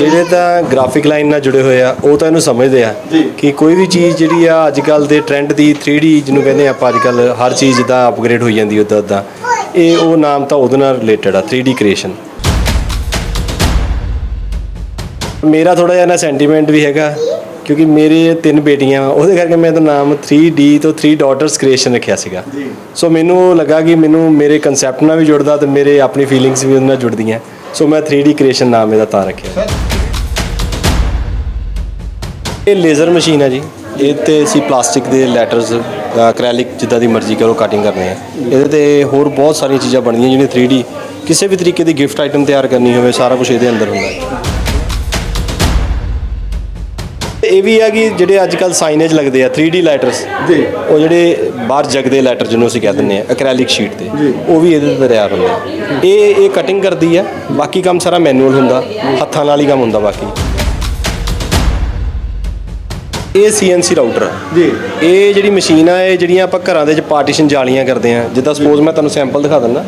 ਜਿਹੜੇ ਤਾਂ graphic line ਨਾਲ ਜੁੜੇ ਹੋਏ ਆ ਉਹ ਤਾਂ ਇਹਨੂੰ ਸਮਝਦੇ ਆ। ਕਿ ਕੋਈ ਵੀ ਚੀਜ਼ ਜਿਹੜੀ ਆ ਅੱਜ ਕੱਲ ਦੇ ਟ੍ਰੈਂਡ ਦੀ 3D ਜਿਹਨੂੰ ਕਹਿੰਦੇ ਆ ਆਪਾਂ ਅੱਜ ਕੱਲ ਹਰ ਚੀਜ਼ ਜਿੱਦਾਂ ਅਪਗ੍ਰੇਡ ਹੋਈ ਜਾਂਦੀ ਉਦਾਂ ਉਦਾਂ। ਇਹ ਉਹ ਨਾਮ ਤਾਂ ਉਹਦੇ ਨਾਲ ਰਿਲੇਟਡ ਆ 3D ਕ੍ਰੀਏਸ਼ਨ ਮੇਰਾ ਥੋੜਾ ਜਿਹਾ ਨਾ ਸੈਂਟੀਮੈਂਟ ਵੀ ਹੈਗਾ ਕਿਉਂਕਿ ਮੇਰੇ ਤਿੰਨ ਬੇਟੀਆਂ ਉਹਦੇ ਕਰਕੇ ਮੈਂ ਤਾਂ ਨਾਮ 3D ਤੋਂ 3 ਡਾਟਰਸ ਕ੍ਰੀਏਸ਼ਨ ਰੱਖਿਆ ਸੀਗਾ। ਸੋ ਮੈਨੂੰ ਲੱਗਾ ਕਿ ਮੈਨੂੰ ਮੇਰੇ ਕਨਸੈਪਟ ਨਾਲ ਵੀ ਜੁੜਦਾ ਤੇ ਮੇਰੇ ਆਪਣੀ ਫੀਲਿੰਗਸ ਵੀ ਉਹਦੇ ਨਾਲ ਜੁੜਦੀਆਂ। ਸੋ ਮੈਂ 3D ਕ੍ਰੀਏਸ਼ਨ ਨਾਮ ਇਹਦਾ ਤਾਂ ਰੱਖਿਆ। ਇਹ ਲੇਜ਼ਰ ਮਸ਼ੀਨ ਹੈ ਜੀ। ਇਹ ਤੇ ਅਸੀਂ ਪਲਾਸਟਿਕ ਦੇ ਲੈਟਰਸ ਐਕ੍ਰੈਲਿਕ ਜਿੱਦਾਂ ਦੀ ਮਰਜ਼ੀ ਕਰੋ ਕਟਿੰਗ ਕਰਨੇ ਆ। ਇਹਦੇ ਤੇ ਹੋਰ ਬਹੁਤ ਸਾਰੀਆਂ ਚੀਜ਼ਾਂ ਬਣਦੀਆਂ ਜਿਹੜੀਆਂ 3D ਕਿਸੇ ਵੀ ਤਰੀਕੇ ਦੀ ਗਿਫਟ ਆਈਟਮ ਤਿਆਰ ਕਰਨੀ ਹੋਵੇ ਸਾਰਾ ਕੁਝ ਇਹਦੇ ਅੰਦਰ ਹੁੰਦਾ ਹੈ। ਇਹ ਵੀ ਹੈ ਕਿ ਜਿਹੜੇ ਅੱਜ ਕੱਲ ਸਾਈਨੇਜ ਲੱਗਦੇ ਆ 3D ਲੈਟਰਸ ਜੀ। ਉਹ ਜਿਹੜੇ ਬਾਹਰ ਜਗਦੇ ਲੈਟਰ ਜਿਹਨੂੰ ਅਸੀਂ ਕਹਿ ਦਿੰਦੇ ਆ ਐਕ੍ਰੈਲਿਕ ਸ਼ੀਟ ਤੇ ਉਹ ਵੀ ਇਹਦੇ ਤੇ ਤਿਆਰ ਹੁੰਦੇ ਆ। ਇਹ ਇਹ ਕਟਿੰਗ ਕਰਦੀ ਆ ਬਾਕੀ ਕੰਮ ਸਾਰਾ ਮੈਨੂਅਲ ਹੁੰਦਾ ਹੱਥਾਂ ਨਾਲ ਹੀ ਕੰਮ ਹੁੰਦਾ ਬਾਕੀ। ਇਹ CNC ਰਾਊਟਰ ਆ। ਜੀ। ਇਹ ਜਿਹੜੀ ਮਸ਼ੀਨ ਆ ਇਹ ਜਿਹੜੀਆਂ ਆਪਾਂ ਘਰਾਂ ਦੇ ਵਿੱਚ ਪਾਰਟੀਸ਼ਨ ਜਾਲੀਆਂ ਕਰਦੇ ਆ। ਜਿੱਦਾਂ ਸਪੋਜ਼ ਮੈਂ ਤੁਹਾਨੂੰ ਸੈਂਪਲ ਦਿਖਾ ਦਿੰਦਾ।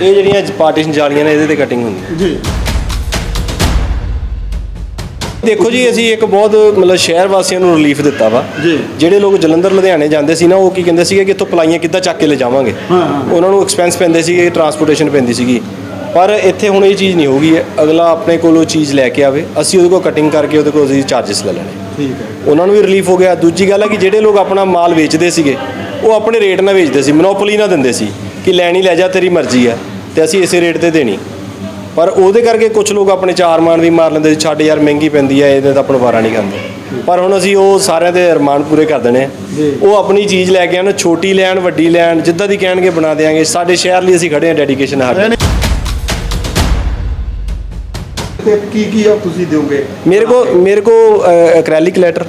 ਇਹ ਜਿਹੜੀਆਂ ਪਾਰਟੀਸ਼ਨ ਜਾਲੀਆਂ ਨੇ ਇਹਦੇ ਤੇ ਕਟਿੰਗ ਹੁੰਦੀ ਜੀ। ਦੇਖੋ ਜੀ ਅਸੀਂ ਇੱਕ ਬਹੁਤ ਮਤਲਬ ਸ਼ਹਿਰ ਵਾਸੀਆਂ ਨੂੰ ਰਿਲੀਫ ਦਿੱਤਾ ਵਾ। ਜਿਹੜੇ ਲੋਕ ਜਲੰਧਰ ਲੁਧਿਆਣੇ ਜਾਂਦੇ ਸੀ ਨਾ ਉਹ ਕੀ ਕਹਿੰਦੇ ਸੀਗੇ ਕਿ ਇੱਥੋਂ ਪਲਾਈਆਂ ਕਿੱਦਾਂ ਚੱਕ ਕੇ ਲੈ ਜਾਵਾਂਗੇ। ਉਹਨਾਂ ਨੂੰ ਐਕਸਪੈਂਸ ਪੈਂਦੇ ਸੀਗੇ ਟਰਾਂਸਪੋਰਟੇਸ਼ਨ ਪੈਂਦੀ ਸੀਗੀ। ਪਰ ਇੱਥੇ ਹੁਣ ਇਹ ਚੀਜ਼ ਨਹੀਂ ਹੋਊਗੀ। ਅਗਲਾ ਆਪਣੇ ਕੋਲੋਂ ਚੀਜ਼ ਲੈ ਕੇ ਆਵੇ। ਅਸੀਂ ਉਹਦੇ ਕੋਲ ਕਟਿੰਗ ਕਰਕੇ ਉਹਦੇ ਕੋਲ ਅਸੀਂ ਚਾਰजेस ਲੈ ਲੈਣੇ। ਠੀਕ ਹੈ। ਉਹਨਾਂ ਨੂੰ ਵੀ ਰਿਲੀਫ ਹੋ ਗਿਆ। ਦੂਜੀ ਗੱਲ ਹੈ ਕਿ ਜਿਹੜੇ ਲੋਕ ਆਪਣਾ ਮਾਲ ਵੇਚਦੇ ਸੀਗੇ ਉਹ ਆਪਣੇ ਰੇਟ ਨਾਲ ਵੇਚਦੇ ਸੀ ਮੋਨੋਪੋਲੀ ਨਾ ਦਿੰਦੇ ਸੀ ਕਿ ਲੈਣੀ ਲੈ ਜਾ ਤੇਰੀ ਮਰਜ਼ੀ ਆ ਤੇ ਅਸੀਂ ਇਸੇ ਰੇਟ ਤੇ ਦੇਣੀ। ਪਰ ਉਹਦੇ ਕਰਕੇ ਕੁਝ ਲੋਕ ਆਪਣੇ ਚਾਰ ਮਾਨ ਵੀ ਮਾਰ ਲੈਂਦੇ ਸੀ ਛੱਡ ਯਾਰ ਮਹਿੰਗੀ ਪੈਂਦੀ ਆ ਇਹਦੇ ਤਾਂ ਆਪਣਾ ਵਾਰਾ ਨਹੀਂ ਕਰਦੇ। ਪਰ ਹੁਣ ਅਸੀਂ ਉਹ ਸਾਰਿਆਂ ਦੇ ਅਰਮਾਨ ਪੂਰੇ ਕਰ ਦੇਣੇ। ਉਹ ਆਪਣੀ ਚੀਜ਼ ਲੈ ਕੇ ਆਉਣ ਛੋਟੀ ਲੈਣ ਵੱਡੀ ਲੈਣ ਜਿੱਦਾਂ ਦੀ ਕਹਿਣਗੇ ਬਣਾ ਦੇਾਂਗੇ ਸਾਡੇ ਸ਼ਹਿਰ ਲਈ ਅਸੀਂ ਖੜੇ ਆ ਡੈਡੀਕੇਸ਼ਨ ਸਾਡੀ। ਤੇ ਕੀ ਕੀ ਆ ਤੁਸੀਂ ਦਿਓਗੇ? ਮੇਰੇ ਕੋ ਮੇਰੇ ਕੋ acrylic letter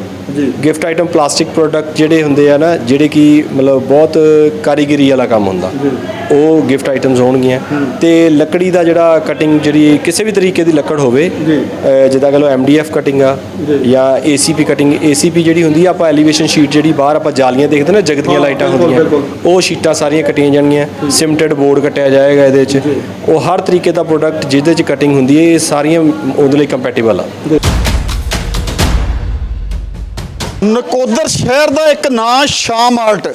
gift item plastic product ਜਿਹੜੇ ਹੁੰਦੇ ਆ ਨਾ ਜਿਹੜੇ ਕਿ ਮਤਲਬ ਬਹੁਤ ਕਾਰੀਗਰੀ ਵਾਲਾ ਕੰਮ ਹੁੰਦਾ। ਉਹ ਗਿਫਟ ਆਈਟਮਸ ਹੋਣਗੀਆਂ। ਤੇ ਲੱਕੜੀ ਦਾ ਜਿਹੜਾ ਕਟਿੰਗ ਜਿਹੜੀ ਕਿਸੇ ਵੀ ਤਰੀਕੇ ਦੀ ਲੱਕੜ ਹੋਵੇ ਜਿੱਦਾਂ ਕਹ ਲਓ ਐਮਡੀਐਫ ਕਟਿੰਗ ਆ ਜੀ। ਜਾਂ ਏਸੀਪੀ ਕਟਿੰਗ ਏਸੀਪੀ ਜਿਹੜੀ ਹੁੰਦੀ ਆ ਆਪਾਂ ਐਲੀਵੇਸ਼ਨ ਸ਼ੀਟ ਜਿਹੜੀ ਬਾਹਰ ਆਪਾਂ ਜਾਲੀਆਂ ਦੇਖਦੇ ਨਾ ਜਗਦੀਆਂ ਲਾਈਟਾਂ ਹੁੰਦੀਆਂ। ਉਹ ਸ਼ੀਟਾਂ ਸਾਰੀਆਂ ਕੱਟੀਆਂ ਜਾਣਗੀਆਂ ਸਿਮਟਡ ਬੋਰਡ ਕੱਟਿਆ ਜਾਏਗਾ ਇਹਦੇ ਵਿੱਚ ਉਹ ਹਰ ਤਰੀਕੇ ਦਾ ਪ੍ਰੋਡਕਟ ਜਿਹਦੇ ਚ ਕਟਿੰਗ ਹੁੰਦੀ ਹੈ ਇਹ ਸਾਰੀਆਂ ਉਹਦੇ ਲਈ ਕੰਪੈਟੀਬਲ ਆ। ਨਕੋਦਰ ਸ਼ਹਿਰ ਦਾ ਇੱਕ ਨਾਂ ਸ਼ਾਮ ਆਰਟ।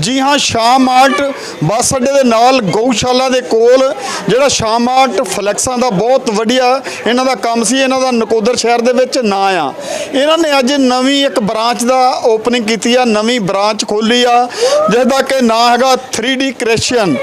ਜੀ ਹਾਂ, ਸ਼ਾਮ ਆਰਟ ਬੱਸ ਅੱਡੇ ਦੇ ਨਾਲ ਗਊਸ਼ਾਲਾ ਦੇ ਕੋਲ, ਜਿਹੜਾ ਸ਼ਾਮ ਆਰਟ ਫਲੈਕਸਾਂ ਦਾ ਬਹੁਤ ਵਧੀਆ ਇਹਨਾਂ ਦਾ ਕੰਮ ਸੀ, ਇਹਨਾਂ ਦਾ ਨਕੋਦਰ ਸ਼ਹਿਰ ਦੇ ਵਿੱਚ ਨਾਂ ਆ। ਇਹਨਾਂ ਨੇ ਅੱਜ ਨਵੀਂ ਇੱਕ ਬ੍ਰਾਂਚ ਦਾ ਓਪਨਿੰਗ ਕੀਤੀ ਆ, ਨਵੀਂ ਬ੍ਰਾਂਚ ਖੋਲੀ ਆ ਜਿਸ ਦਾ ਕਿ ਨਾਂ ਹੈਗਾ 3D ਕ੍ਰਿਏਸ਼ਨ।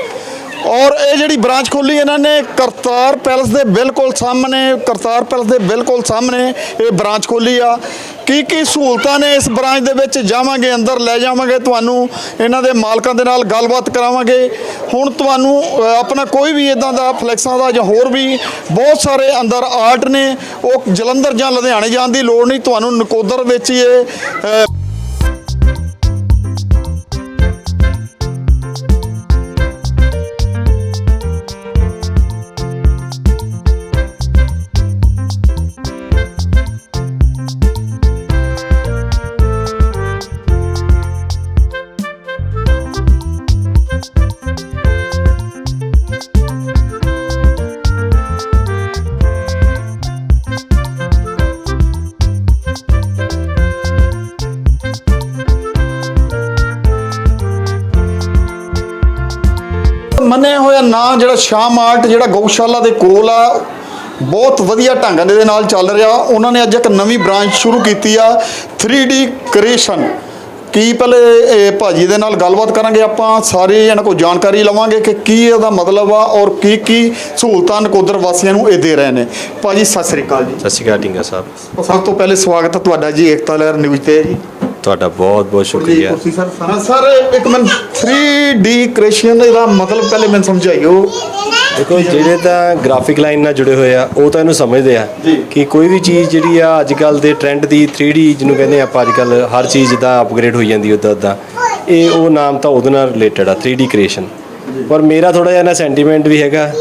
ਔਰ ਇਹ ਜਿਹੜੀ ਬ੍ਰਾਂਚ ਖੋਲੀ, ਇਹਨਾਂ ਨੇ ਕਰਤਾਰ ਪੈਲਸ ਦੇ ਬਿਲਕੁਲ ਸਾਹਮਣੇ, ਕਰਤਾਰ ਪੈਲਸ ਦੇ ਬਿਲਕੁਲ ਸਾਹਮਣੇ ਇਹ ਬ੍ਰਾਂਚ ਖੋਲੀ ਆ। ਕੀ ਕੀ ਸਹੂਲਤਾਂ ਨੇ ਇਸ ਬ੍ਰਾਂਚ ਦੇ ਵਿੱਚ? ਜਾਵਾਂਗੇ, ਅੰਦਰ ਲੈ ਜਾਵਾਂਗੇ, ਤੁਹਾਨੂੰ ਇਹਨਾਂ ਦੇ ਮਾਲਕਾਂ ਦੇ ਨਾਲ ਗੱਲਬਾਤ ਕਰਾਵਾਂਗੇ। ਹੁਣ ਤੁਹਾਨੂੰ ਆਪਣਾ ਕੋਈ ਵੀ ਇਦਾਂ ਦਾ ਫਲੈਕਸਾਂ ਦਾ ਜਾਂ ਹੋਰ ਵੀ ਬਹੁਤ ਸਾਰੇ ਅੰਦਰ ਆਰਟ ਨੇ, ਉਹ ਜਲੰਧਰ ਜਾਂ ਲੁਧਿਆਣੇ ਜਾਣ ਦੀ ਲੋੜ ਨਹੀਂ, ਤੁਹਾਨੂੰ ਨਕੋਦਰ ਵਿੱਚ ਹੀ ਇਹ ਮੰਨਿਆ ਹੋਇਆ ਨਾਂ ਜਿਹੜਾ ਸ਼ਾਮ ਆਰਟ ਜਿਹੜਾ ਗਊਸ਼ਾਲਾ ਦੇ ਕੋਲ ਆ ਬਹੁਤ ਵਧੀਆ ਢੰਗ ਦੇ ਨਾਲ ਚੱਲ ਰਿਹਾ। ਉਹਨਾਂ ਨੇ ਅੱਜ ਇੱਕ ਨਵੀਂ ਬ੍ਰਾਂਚ ਸ਼ੁਰੂ ਕੀਤੀ ਆ 3D ਕ੍ਰੀਏਸ਼ਨ ਕੀ ਪਹਿਲੇ ਇਹ ਭਾਜੀ ਦੇ ਨਾਲ ਗੱਲਬਾਤ ਕਰਾਂਗੇ ਆਪਾਂ ਸਾਰੇ ਇਹਨਾਂ ਕੋਲ ਜਾਣਕਾਰੀ ਲਵਾਂਗੇ ਕਿ ਕੀ ਇਹਦਾ ਮਤਲਬ ਆ ਔਰ ਕੀ ਕੀ ਸਹੂਲਤਾਂ ਨਕੋਦਰ ਵਾਸੀਆਂ ਨੂੰ ਇਹ ਦੇ ਰਹੇ ਨੇ। ਭਾਜੀ ਸਤਿ ਸ੍ਰੀ ਅਕਾਲ ਜੀ। ਸਤਿ ਸ਼੍ਰੀ ਅਕਾਲ ਟਿੰਗਾ ਸਾਹਿਬ। ਸਭ ਤੋਂ ਪਹਿਲੇ ਸਵਾਗਤ ਹੈ ਤੁਹਾਡਾ ਜੀ ਏਕਤਾ ਲਹਿਰ ਨਿਊਜ਼ ਤੇ। ਜੀ ਤੁਹਾਡਾ ਬਹੁਤ ਬਹੁਤ ਸ਼ੁਕਰੀਆ। ਹਾਂ ਸਰ ਇੱਕ ਮੈਂ 3D ਕ੍ਰੀਏਸ਼ਨ ਦਾ ਮਤਲਬ ਪਹਿਲੇ ਮੈਨੂੰ ਸਮਝਾਈਓ ਦੇਖੋ ਜਿਹੜੇ ਤਾਂ ਗ੍ਰਾਫਿਕ ਲਾਈਨ ਨਾਲ ਜੁੜੇ ਹੋਏ ਆ ਉਹ ਤਾਂ ਇਹਨੂੰ ਸਮਝਦੇ ਆ। ਕਿ ਕੋਈ ਵੀ ਚੀਜ਼ ਜਿਹੜੀ ਆ ਅੱਜ ਕੱਲ ਦੇ ਟ੍ਰੈਂਡ ਦੀ 3D ਜਿਹਨੂੰ ਕਹਿੰਦੇ ਆ ਆਪਾਂ ਅੱਜ ਕੱਲ ਹਰ ਚੀਜ਼ ਜਿੱਦਾਂ ਅਪਗ੍ਰੇਡ ਹੋਈ ਜਾਂਦੀ ਉਦਾਂ ਉਦਾਂ। ਇਹ ਉਹ ਨਾਮ ਤਾਂ ਉਹਦੇ ਨਾਲ ਰਿਲੇਟਡ ਆ 3D ਕ੍ਰੀਏਸ਼ਨ ਪਰ ਮੇਰਾ ਥੋੜਾ ਜਿਹਾ ਨਾ ਸੈਂਟੀਮੈਂਟ ਵੀ ਹੈਗਾ।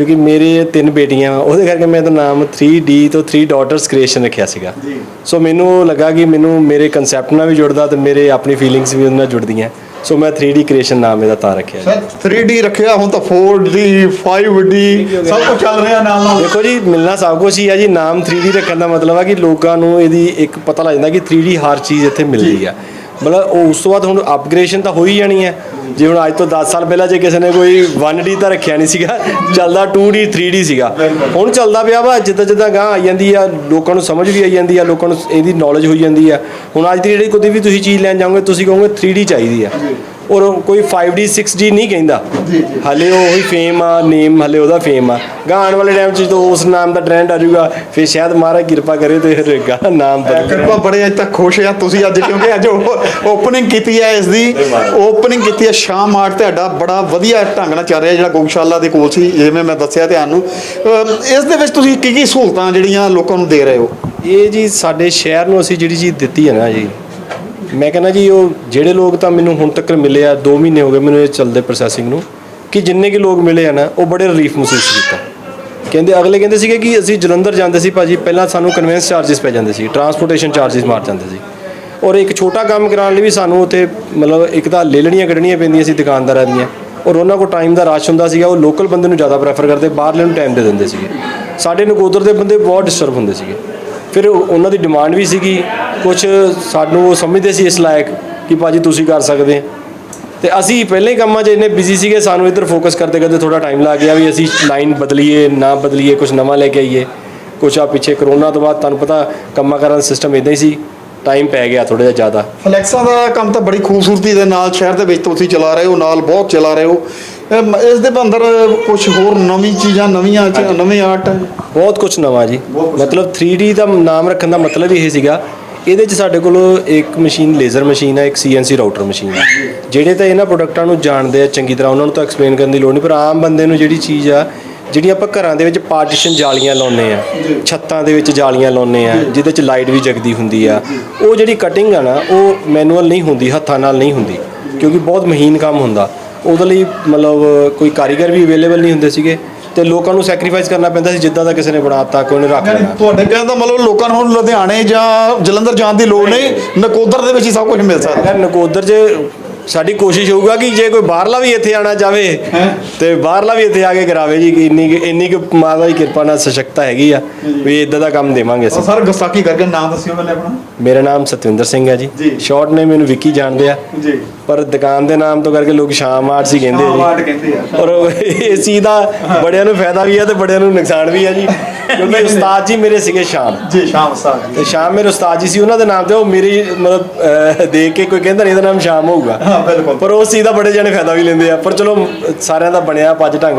ਕਿਉਂਕਿ ਮੇਰੇ ਤਿੰਨ ਬੇਟੀਆਂ ਉਹਦੇ ਕਰਕੇ ਮੈਂ ਤਾਂ ਨਾਮ 3D ਤੋਂ 3 ਡਾਟਰਸ ਕ੍ਰੀਏਸ਼ਨ ਰੱਖਿਆ ਸੀਗਾ। ਜੀ। ਸੋ ਮੈਨੂੰ ਲੱਗਾ ਕਿ ਮੈਨੂੰ ਮੇਰੇ ਕਨਸੈਪਟ ਨਾਲ ਵੀ ਜੁੜਦਾ ਤੇ ਮੇਰੇ ਆਪਣੀ ਫੀਲਿੰਗਸ ਵੀ ਉਹਦੇ ਨਾਲ ਜੁੜਦੀਆਂ। ਸੋ ਮੈਂ 3D ਕ੍ਰੀਏਸ਼ਨ ਨਾਮ ਇਹਦਾ ਤਾਂ ਰੱਖਿਆ ਸਰ 3D ਰੱਖਿਆ ਹੁਣ ਤਾਂ 4D 5D ਸਭ ਕੁਝ ਚੱਲ ਰਿਹਾ ਨਾਲ ਨਾਲ। ਦੇਖੋ ਜੀ ਮਿਲਣਾ ਸਭ ਕੁਝ ਹੀ ਆ ਜੀ। ਨਾਮ 3D ਰੱਖਣ ਦਾ ਮਤਲਬ ਆ ਕਿ ਲੋਕਾਂ ਨੂੰ ਇਹਦੀ ਇੱਕ ਪਤਾ ਲੱਗ ਜਾਂਦਾ ਕਿ 3D ਹਰ ਚੀਜ਼ ਇੱਥੇ ਮਿਲਦੀ ਆ। ਮਤਲਬ ਉਹ ਉਸ ਤੋਂ ਬਾਅਦ ਹੁਣ ਅਪਗ੍ਰੇਡੇਸ਼ਨ ਤਾਂ ਹੋ ਹੀ ਜਾਣੀ ਹੈ। ਜੇ ਹੁਣ ਅੱਜ ਤੋਂ 10 ਸਾਲ ਪਹਿਲਾਂ ਜੇ ਕਿਸੇ ਨੇ ਕੋਈ 1D ਤਾਂ ਰੱਖਿਆ ਨਹੀਂ ਸੀਗਾ ਚੱਲਦਾ 2D 3D ਸੀਗਾ। ਹੁਣ ਚੱਲਦਾ ਪਿਆ ਵਾ ਜਿੱਦਾਂ ਜਿੱਦਾਂ ਗਾਂ ਆਈ ਜਾਂਦੀ ਆ ਲੋਕਾਂ ਨੂੰ ਸਮਝ ਵੀ ਆਈ ਜਾਂਦੀ ਆ ਲੋਕਾਂ ਨੂੰ ਇਹਦੀ ਨੌਲੇਜ ਹੋਈ ਜਾਂਦੀ ਆ। ਹੁਣ ਅੱਜ ਦੀ ਜਿਹੜੀ ਕੋਈ ਵੀ ਤੁਸੀਂ ਚੀਜ਼ ਲੈਣ ਜਾਓਗੇ ਤੁਸੀਂ ਕਹੋਗੇ 3D ਚਾਹੀਦੀ ਆ। ਔਰ ਕੋਈ 5D 6D ਨਹੀਂ ਕਹਿੰਦਾ। ਹਲੇ ਉਹ ਹੀ ਫੇਮ ਆ ਨੇਮ ਹਲੇ ਉਹਦਾ ਫੇਮ ਆ। ਗਾਂ ਆਉਣ ਵਾਲੇ ਟਾਈਮ 'ਚ ਜਦੋਂ ਉਸ ਨਾਮ ਦਾ ਟ੍ਰੈਂਡ ਆ ਜਾਊਗਾ ਫਿਰ ਸ਼ਾਇਦ ਮਹਾਰਾਜ ਕਿਰਪਾ ਕਰੇ ਤੇ ਫਿਰ ਗਾ ਨਾਮ ਬਦਲ ਕਿਰਪਾ ਬੜੇ ਅੱਜ ਤੱਕ ਖੁਸ਼ ਆ ਤੁਸੀਂ ਅੱਜ ਕਿਉਂਕਿ ਅੱਜ ਓਪਨਿੰਗ ਕੀਤੀ ਹੈ ਇਸ ਦੀ। ਓਪਨਿੰਗ ਕੀਤੀ ਹੈ ਸ਼ਾਮ ਆਰਟ ਤੁਹਾਡਾ ਬੜਾ ਵਧੀਆ ਢੰਗ ਨਾਲ ਚੱਲ ਰਿਹਾ ਜਿਹੜਾ ਗਊਸ਼ਾਲਾ ਦੇ ਕੋਲ ਸੀ ਜਿਵੇਂ ਮੈਂ ਦੱਸਿਆ ਤੁਹਾਨੂੰ। ਅਮ ਇਸ ਦੇ ਵਿੱਚ ਤੁਸੀਂ ਕੀ ਕੀ ਸਹੂਲਤਾਂ ਜਿਹੜੀਆਂ ਲੋਕਾਂ ਨੂੰ ਦੇ ਰਹੇ ਹੋ? ਇਹ ਜੀ ਸਾਡੇ ਸ਼ਹਿਰ ਨੂੰ ਅਸੀਂ ਜਿਹੜੀ ਚੀਜ਼ ਦਿੱਤੀ ਹੈ ਨਾ ਜੀ ਮੈਂ ਕਹਿੰਦਾ ਜੀ, ਉਹ ਜਿਹੜੇ ਲੋਕ ਤਾਂ ਮੈਨੂੰ ਹੁਣ ਤੱਕ ਮਿਲੇ ਆ 2 ਮਹੀਨੇ ਹੋ ਗਏ ਮੈਨੂੰ ਇਹ ਚੱਲਦੇ ਪ੍ਰੋਸੈਸਿੰਗ ਨੂੰ, ਕਿ ਜਿੰਨੇ ਵੀ ਲੋਕ ਮਿਲੇ ਆ ਨਾ, ਉਹ ਬੜੇ ਰਿਲੀਫ ਮਹਿਸੂਸ ਕੀਤਾ। ਕਹਿੰਦੇ, ਅਗਲੇ ਕਹਿੰਦੇ ਸੀਗੇ ਕਿ ਅਸੀਂ ਜਲੰਧਰ ਜਾਂਦੇ ਸੀ ਭਾਜੀ, ਪਹਿਲਾਂ ਸਾਨੂੰ ਕਨਵੈਂਸ ਚਾਰजेस ਪੈ ਜਾਂਦੇ ਸੀ ਟਰਾਂਸਪੋਰਟੇਸ਼ਨ ਚਾਰजेस ਮਾਰ ਜਾਂਦੇ ਸੀ। ਔਰ ਇੱਕ ਛੋਟਾ ਕੰਮ ਕਰਾਉਣ ਲਈ ਵੀ ਸਾਨੂੰ ਉੱਥੇ ਮਤਲਬ ਇੱਕ ਤਾਂ ਲੇਲਣੀਆਂ ਕੱਢਣੀਆਂ ਪੈਂਦੀਆਂ ਸੀ ਦੁਕਾਨਦਾਰਾਂ ਦੀਆਂ, ਔਰ ਉਹਨਾਂ ਕੋਲ ਟਾਈਮ ਦਾ ਰਾਸ਼ ਹੁੰਦਾ ਸੀਗਾ, ਉਹ ਲੋਕਲ ਬੰਦੇ ਨੂੰ ਜ਼ਿਆਦਾ ਪ੍ਰੈਫਰ ਕਰਦੇ, ਬਾਹਰਲੇ ਨੂੰ ਟਾਈਮ ਦੇ ਦਿੰਦੇ ਸੀਗੇ। ਸਾਡੇ ਨਗੋਦਰ ਦੇ ਬੰਦੇ ਬਹੁਤ ਡਿਸਟਰਬ ਹੁੰਦੇ ਸੀਗੇ। ਫਿਰ ਉਹਨਾਂ ਦੀ ਡਿਮਾਂਡ ਵੀ ਸੀਗੀ। ਕੁਝ ਸਾਨੂੰ ਉਹ ਸਮਝਦੇ ਸੀ ਇਸ ਲਾਇਕ ਕਿ ਭਾਜੀ ਤੁਸੀਂ ਕਰ ਸਕਦੇ ਆ ਤੇ ਅਸੀਂ ਪਹਿਲੇ ਹੀ ਕੰਮਾਂ 'ਚ ਇੰਨੇ ਬਿਜ਼ੀ ਸੀਗੇ, ਸਾਨੂੰ ਇੱਧਰ ਫੋਕਸ ਕਰਦੇ ਕਰਦੇ ਥੋੜਾ ਟਾਈਮ ਲੱਗ ਗਿਆ ਵੀ ਅਸੀਂ ਲਾਈਨ ਬਦਲੀਏ, ਨਾ ਬਦਲੀਏ ਕੁਝ ਨਵਾਂ ਲੈ ਕੇ ਆਈਏ। ਕੁਝ ਆ ਪਿੱਛੇ ਕਰੋਨਾ ਤੋਂ ਬਾਅਦ ਤੁਹਾਨੂੰ ਪਤਾ ਕੰਮਾਂ ਕਰਨ ਦਾ ਸਿਸਟਮ ਇਦਾਂ ਹੀ ਸੀ ਟਾਈਮ ਪੈ ਗਿਆ ਥੋੜਾ ਜਿਹਾ ਜ਼ਿਆਦਾ। ਫਲੈਕਸਾਂ ਦਾ ਕੰਮ ਤਾਂ ਬੜੀ ਖੂਬਸੂਰਤੀ ਦੇ ਨਾਲ ਸ਼ਹਿਰ ਦੇ ਵਿੱਚ ਤੁਸੀਂ ਚਲਾ ਰਹੇ ਹੋ, ਨਾਲ ਬਹੁਤ ਚਲਾ ਰਹੇ ਹੋ। ਇਸ ਦੇ ਅੰਦਰ ਕੁਝ ਹੋਰ ਨਵੀਂ ਚੀਜ਼ਾਂ ਨਵੀਆਂ ਨਵੇਂ ਆਰਟ ਬਹੁਤ ਕੁਝ ਨਵਾਂ ਜੀ। ਮਤਲਬ 3D ਦਾ ਨਾਮ ਰੱਖਣ ਦਾ ਮਤਲਬ ਇਹ ਸੀਗਾ ਇਹਦੇ 'ਚ ਸਾਡੇ ਕੋਲ ਇੱਕ ਮਸ਼ੀਨ ਲੇਜ਼ਰ ਮਸ਼ੀਨ ਹੈ ਇੱਕ CNC ਰਾਊਟਰ ਮਸ਼ੀਨ ਹੈ ਜਿਹੜੇ ਤਾਂ ਇਹਨਾਂ ਪ੍ਰੋਡਕਟਾਂ ਨੂੰ ਜਾਣਦੇ ਆ ਚੰਗੀ ਤਰ੍ਹਾਂ ਉਹਨਾਂ ਨੂੰ ਤਾਂ ਐਕਸਪਲੇਨ ਕਰਨ ਦੀ ਲੋੜ ਨਹੀਂ ਪਰ ਆਮ ਬੰਦੇ ਨੂੰ ਜਿਹੜੀ ਚੀਜ਼ ਆ ਜਿਹੜੀ ਆਪਾਂ ਘਰਾਂ ਦੇ ਵਿੱਚ ਪਾਰਟੀਸ਼ਨ ਜਾਲੀਆਂ ਲਾਉਂਦੇ ਆ ਛੱਤਾਂ ਦੇ ਵਿੱਚ ਜਾਲੀਆਂ ਲਾਉਂਦੇ ਆ ਜਿਹਦੇ 'ਚ ਲਾਈਟ ਵੀ ਜਗਦੀ ਹੁੰਦੀ ਆ ਉਹ ਜਿਹੜੀ ਕਟਿੰਗ ਆ ਨਾ ਉਹ ਮੈਨੂਅਲ ਨਹੀਂ ਹੁੰਦੀ ਹੱਥਾਂ ਨਾਲ ਨਹੀਂ ਹੁੰਦੀ ਕਿਉਂਕਿ ਬਹੁਤ ਮਹੀਨ ਕੰਮ ਹੁੰਦਾ। ਉਹਦੇ ਲਈ ਮਤਲਬ ਕੋਈ ਕਾਰੀਗਰ ਵੀ ਅਵੇਲੇਬਲ ਨਹੀਂ ਹੁੰਦੇ ਸੀਗੇ ਤੇ ਲੋਕਾਂ ਨੂੰ ਸੈਕਰੀਫਾਈਸ ਕਰਨਾ ਪੈਂਦਾ ਸੀ ਜਿੱਦਾਂ ਦਾ ਕਿਸੇ ਨੇ ਬਣਾਤਾ ਕੋਈ ਨੇ ਰੱਖ ਲੈਣਾ ਤੁਹਾਡੇ ਕਹਿਣ ਦਾ ਮਤਲਬ ਲੋਕਾਂ ਨੂੰ ਲੁਧਿਆਣੇ ਜਾਂ ਜਲੰਧਰ ਜਾਣ ਦੀ ਲੋੜ ਨਹੀਂ ਨਕੋਦਰ ਦੇ ਵਿੱਚ ਹੀ ਸਭ ਕੁਝ ਮਿਲ ਸਕਦਾ। ਨਕੋਦਰ 'ਚ ਸਾਡੀ ਕੋਸ਼ਿਸ਼ ਹੋਊਗਾ ਕਿ ਜੇ ਕੋਈ ਬਾਹਰਲਾ ਵੀ ਇੱਥੇ ਆਣਾ ਚਾਵੇ ਤੇ ਬਾਹਰਲਾ ਵੀ ਇੱਥੇ ਆ ਕੇ ਕਰਾਵੇ ਜੀ ਕਿ ਇੰਨੀ ਕੁ- ਇੰਨੀ ਕੁ ਮਾਤਾ ਦੀ ਕਿਰਪਾ ਨਾਲ ਸਸ਼ਕਤਾ ਹੈਗੀ ਆ ਵੀ ਇਦਾਂ ਦਾ ਕੰਮ ਦੇਵਾਂਗੇ ਅਸੀਂ। ਸਰ ਗੁਸਤਾਖੀ ਕਰਕੇ ਨਾਮ ਦੱਸਿਓ ਪਹਿਲੇ ਆਪਣਾ। ਮੇਰਾ ਨਾਮ ਸਤਵਿੰਦਰ ਸਿੰਘ ਹੈ ਜੀ। ਜੀ। ਸ਼ਾਰਟ ਨੇ ਮੈਨੂੰ ਵਿੱਕੀ ਜਾਣਦੇ ਆ। ਜੀ। ਪਰ ਦੁਕਾਨ ਦੇ ਨਾਮ ਤੋਂ ਕਰਕੇ ਲੋਕ ਸ਼ਾਮ ਆਰਟਸ ਹੀ ਕਹਿੰਦੇ ਆ ਜੀ। ਕਹਿੰਦੇ ਆ। ਔਰ ਇਸ ਚੀਜ਼ ਦਾ ਬੜਿਆਂ ਨੂੰ ਫਾਇਦਾ ਵੀ ਆ ਤੇ ਬੜਿਆਂ ਨੂੰ ਨੁਕਸਾਨ ਵੀ ਆ ਜੀ। ਕਿਉਂਕਿ ਉਸਤਾਦ ਜੀ ਮੇਰੇ ਸੀਗੇ ਸ਼ਾਮ। ਜੀ ਸ਼ਾਮ ਸਾਹਿਬ ਜੀ। ਤੇ ਸ਼ਾਮ ਮੇਰੇ ਉਸਤਾਦ ਜੀ ਸੀ ਉਹਨਾਂ ਦੇ ਨਾਮ ਤੇ ਉਹ ਮੇਰੀ ਮਤਲਬ ਦੇਖ ਕੇ ਕੋਈ ਕਹਿੰਦਾ ਨਹੀਂ ਇਹਦਾ ਨਾਮ ਸ਼ਾਮ ਹੋਊਗਾ। ਹਾਂ ਬਿਲਕੁਲ। ਪਰ ਉਸ ਚੀਜ਼ ਦਾ ਬੜੇ ਜਣੇ ਫਾਇਦਾ ਵੀ ਲੈਂਦੇ ਆ। ਪਰ ਚਲੋ ਸਾਰਿਆਂ ਦਾ ਬਣਿਆ ਪੱਜ ਢੰਗ।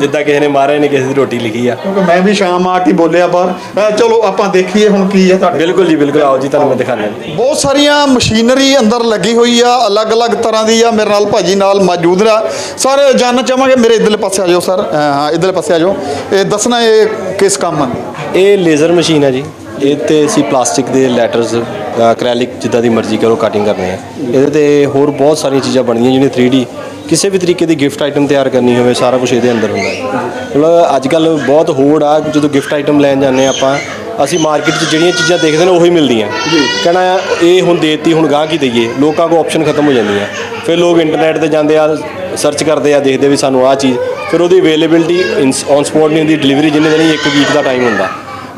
ਜਿੱਦਾਂ ਕਿਸੇ ਨੇ ਮਾਰੇ ਨੇ ਕਿਸੇ ਦੀ ਰੋਟੀ ਲਿਖੀ ਆ। ਕਿਉਂਕਿ ਮੈਂ ਵੀ ਸ਼ਾਮ ਆ ਕੇ ਬੋਲਿਆ ਅਹ ਚਲੋ ਆਪਾਂ ਦੇਖੀਏ ਹੁਣ ਕੀ ਹੈ ਤੁਹਾਡੇ। ਬਿਲਕੁਲ ਜੀ ਬਿਲਕੁਲ। ਆਓ ਜੀ ਤੁਹਾਨੂੰ ਮੈਂ ਦਿਖਾਉਂਦਾ। ਬਹੁਤ ਸਾਰੀਆਂ ਮਸ਼ੀਨਰੀ ਅੰਦਰ ਲੱਗੀ ਹੋਈ ਆ ਅਲੱਗ-ਅਲੱਗ ਤਰ੍ਹਾਂ ਦੀ ਆ। ਮੇਰੇ ਨਾਲ ਭਾਜੀ ਨਾਲ ਮੌਜੂਦ ਆ। ਸਰ ਜਾਨਣਾ ਚਾਹਾਂਗੇ ਮੇਰੇ ਇਧਰਲੇ ਪਾਸੇ ਆ ਜਾਓ ਸਰ। ਹਾਂ ਇਧਰਲੇ ਪਾਸੇ ਆ ਜਾਓ। ਇਹ ਦੱਸਣਾ ਇਹ ਕਿਸ ਕੰਮ ਆ? ਇਹ ਲੇਜ਼ਰ ਮਸ਼ੀਨ ਹੈ ਜੀ। ਇਹ ਤੇ ਅਸੀਂ ਪਲਾਸਟਿਕ ਦੇ ਲੈਟਰਸ ਐਕ੍ਰੈਲਿਕ ਜਿੱਦਾਂ ਦੀ ਮਰਜ਼ੀ ਕਰੋ ਕਟਿੰਗ ਕਰਨੀ ਹੈ ਇਹਦੇ ਤੇ ਹੋਰ ਬਹੁਤ ਸਾਰੀਆਂ ਚੀਜ਼ਾਂ ਬਣਦੀਆਂ ਜਿਹੜੀਆਂ 3D ਕਿਸੇ ਵੀ ਤਰੀਕੇ ਦੀ ਗਿਫਟ ਆਈਟਮ ਤਿਆਰ ਕਰਨੀ ਹੋਵੇ, ਸਾਰਾ ਕੁਝ ਇਹਦੇ ਅੰਦਰ ਹੁੰਦਾ ਹੈ। ਮਤਲਬ ਅੱਜ ਕੱਲ ਬਹੁਤ ਹੋੜ ਆ, ਜਦੋਂ ਗਿਫਟ ਆਈਟਮ ਲੈਣ ਜਾਂਦੇ ਹਾਂ ਆਪਾਂ ਅਸੀਂ ਮਾਰਕੀਟ 'ਚ ਜਿਹੜੀਆਂ ਚੀਜ਼ਾਂ ਦੇਖਦੇ ਨੇ ਉਹੀ ਮਿਲਦੀਆਂ। ਕਹਿਣਾ ਇਹ ਹੁਣ ਦੇਤੀ ਹੁਣ ਗਾਹ ਕੀ ਦਈਏ? ਲੋਕਾਂ ਕੋਲ ਆਪਸ਼ਨ ਖਤਮ ਹੋ ਜਾਂਦੀਆਂ। ਫਿਰ ਲੋਕ ਇੰਟਰਨੈਟ ਤੇ ਜਾਂਦੇ ਆ ਸਰਚ ਕਰਦੇ ਆ ਦੇਖਦੇ ਵੀ ਸਾਨੂੰ ਆਹ ਚੀਜ਼। ਫਿਰ ਉਹਦੀ ਅਵੇਲੇਬਿਲਟੀ ਔਨ ਸਪੌਟ ਨਹੀਂ ਹੁੰਦੀ ਡਿਲੀਵਰੀ ਜਿੰਨੇ ਦਿਨ ਇੱਕ ਵੀਕ ਦਾ ਟਾਈਮ ਹੁੰਦਾ।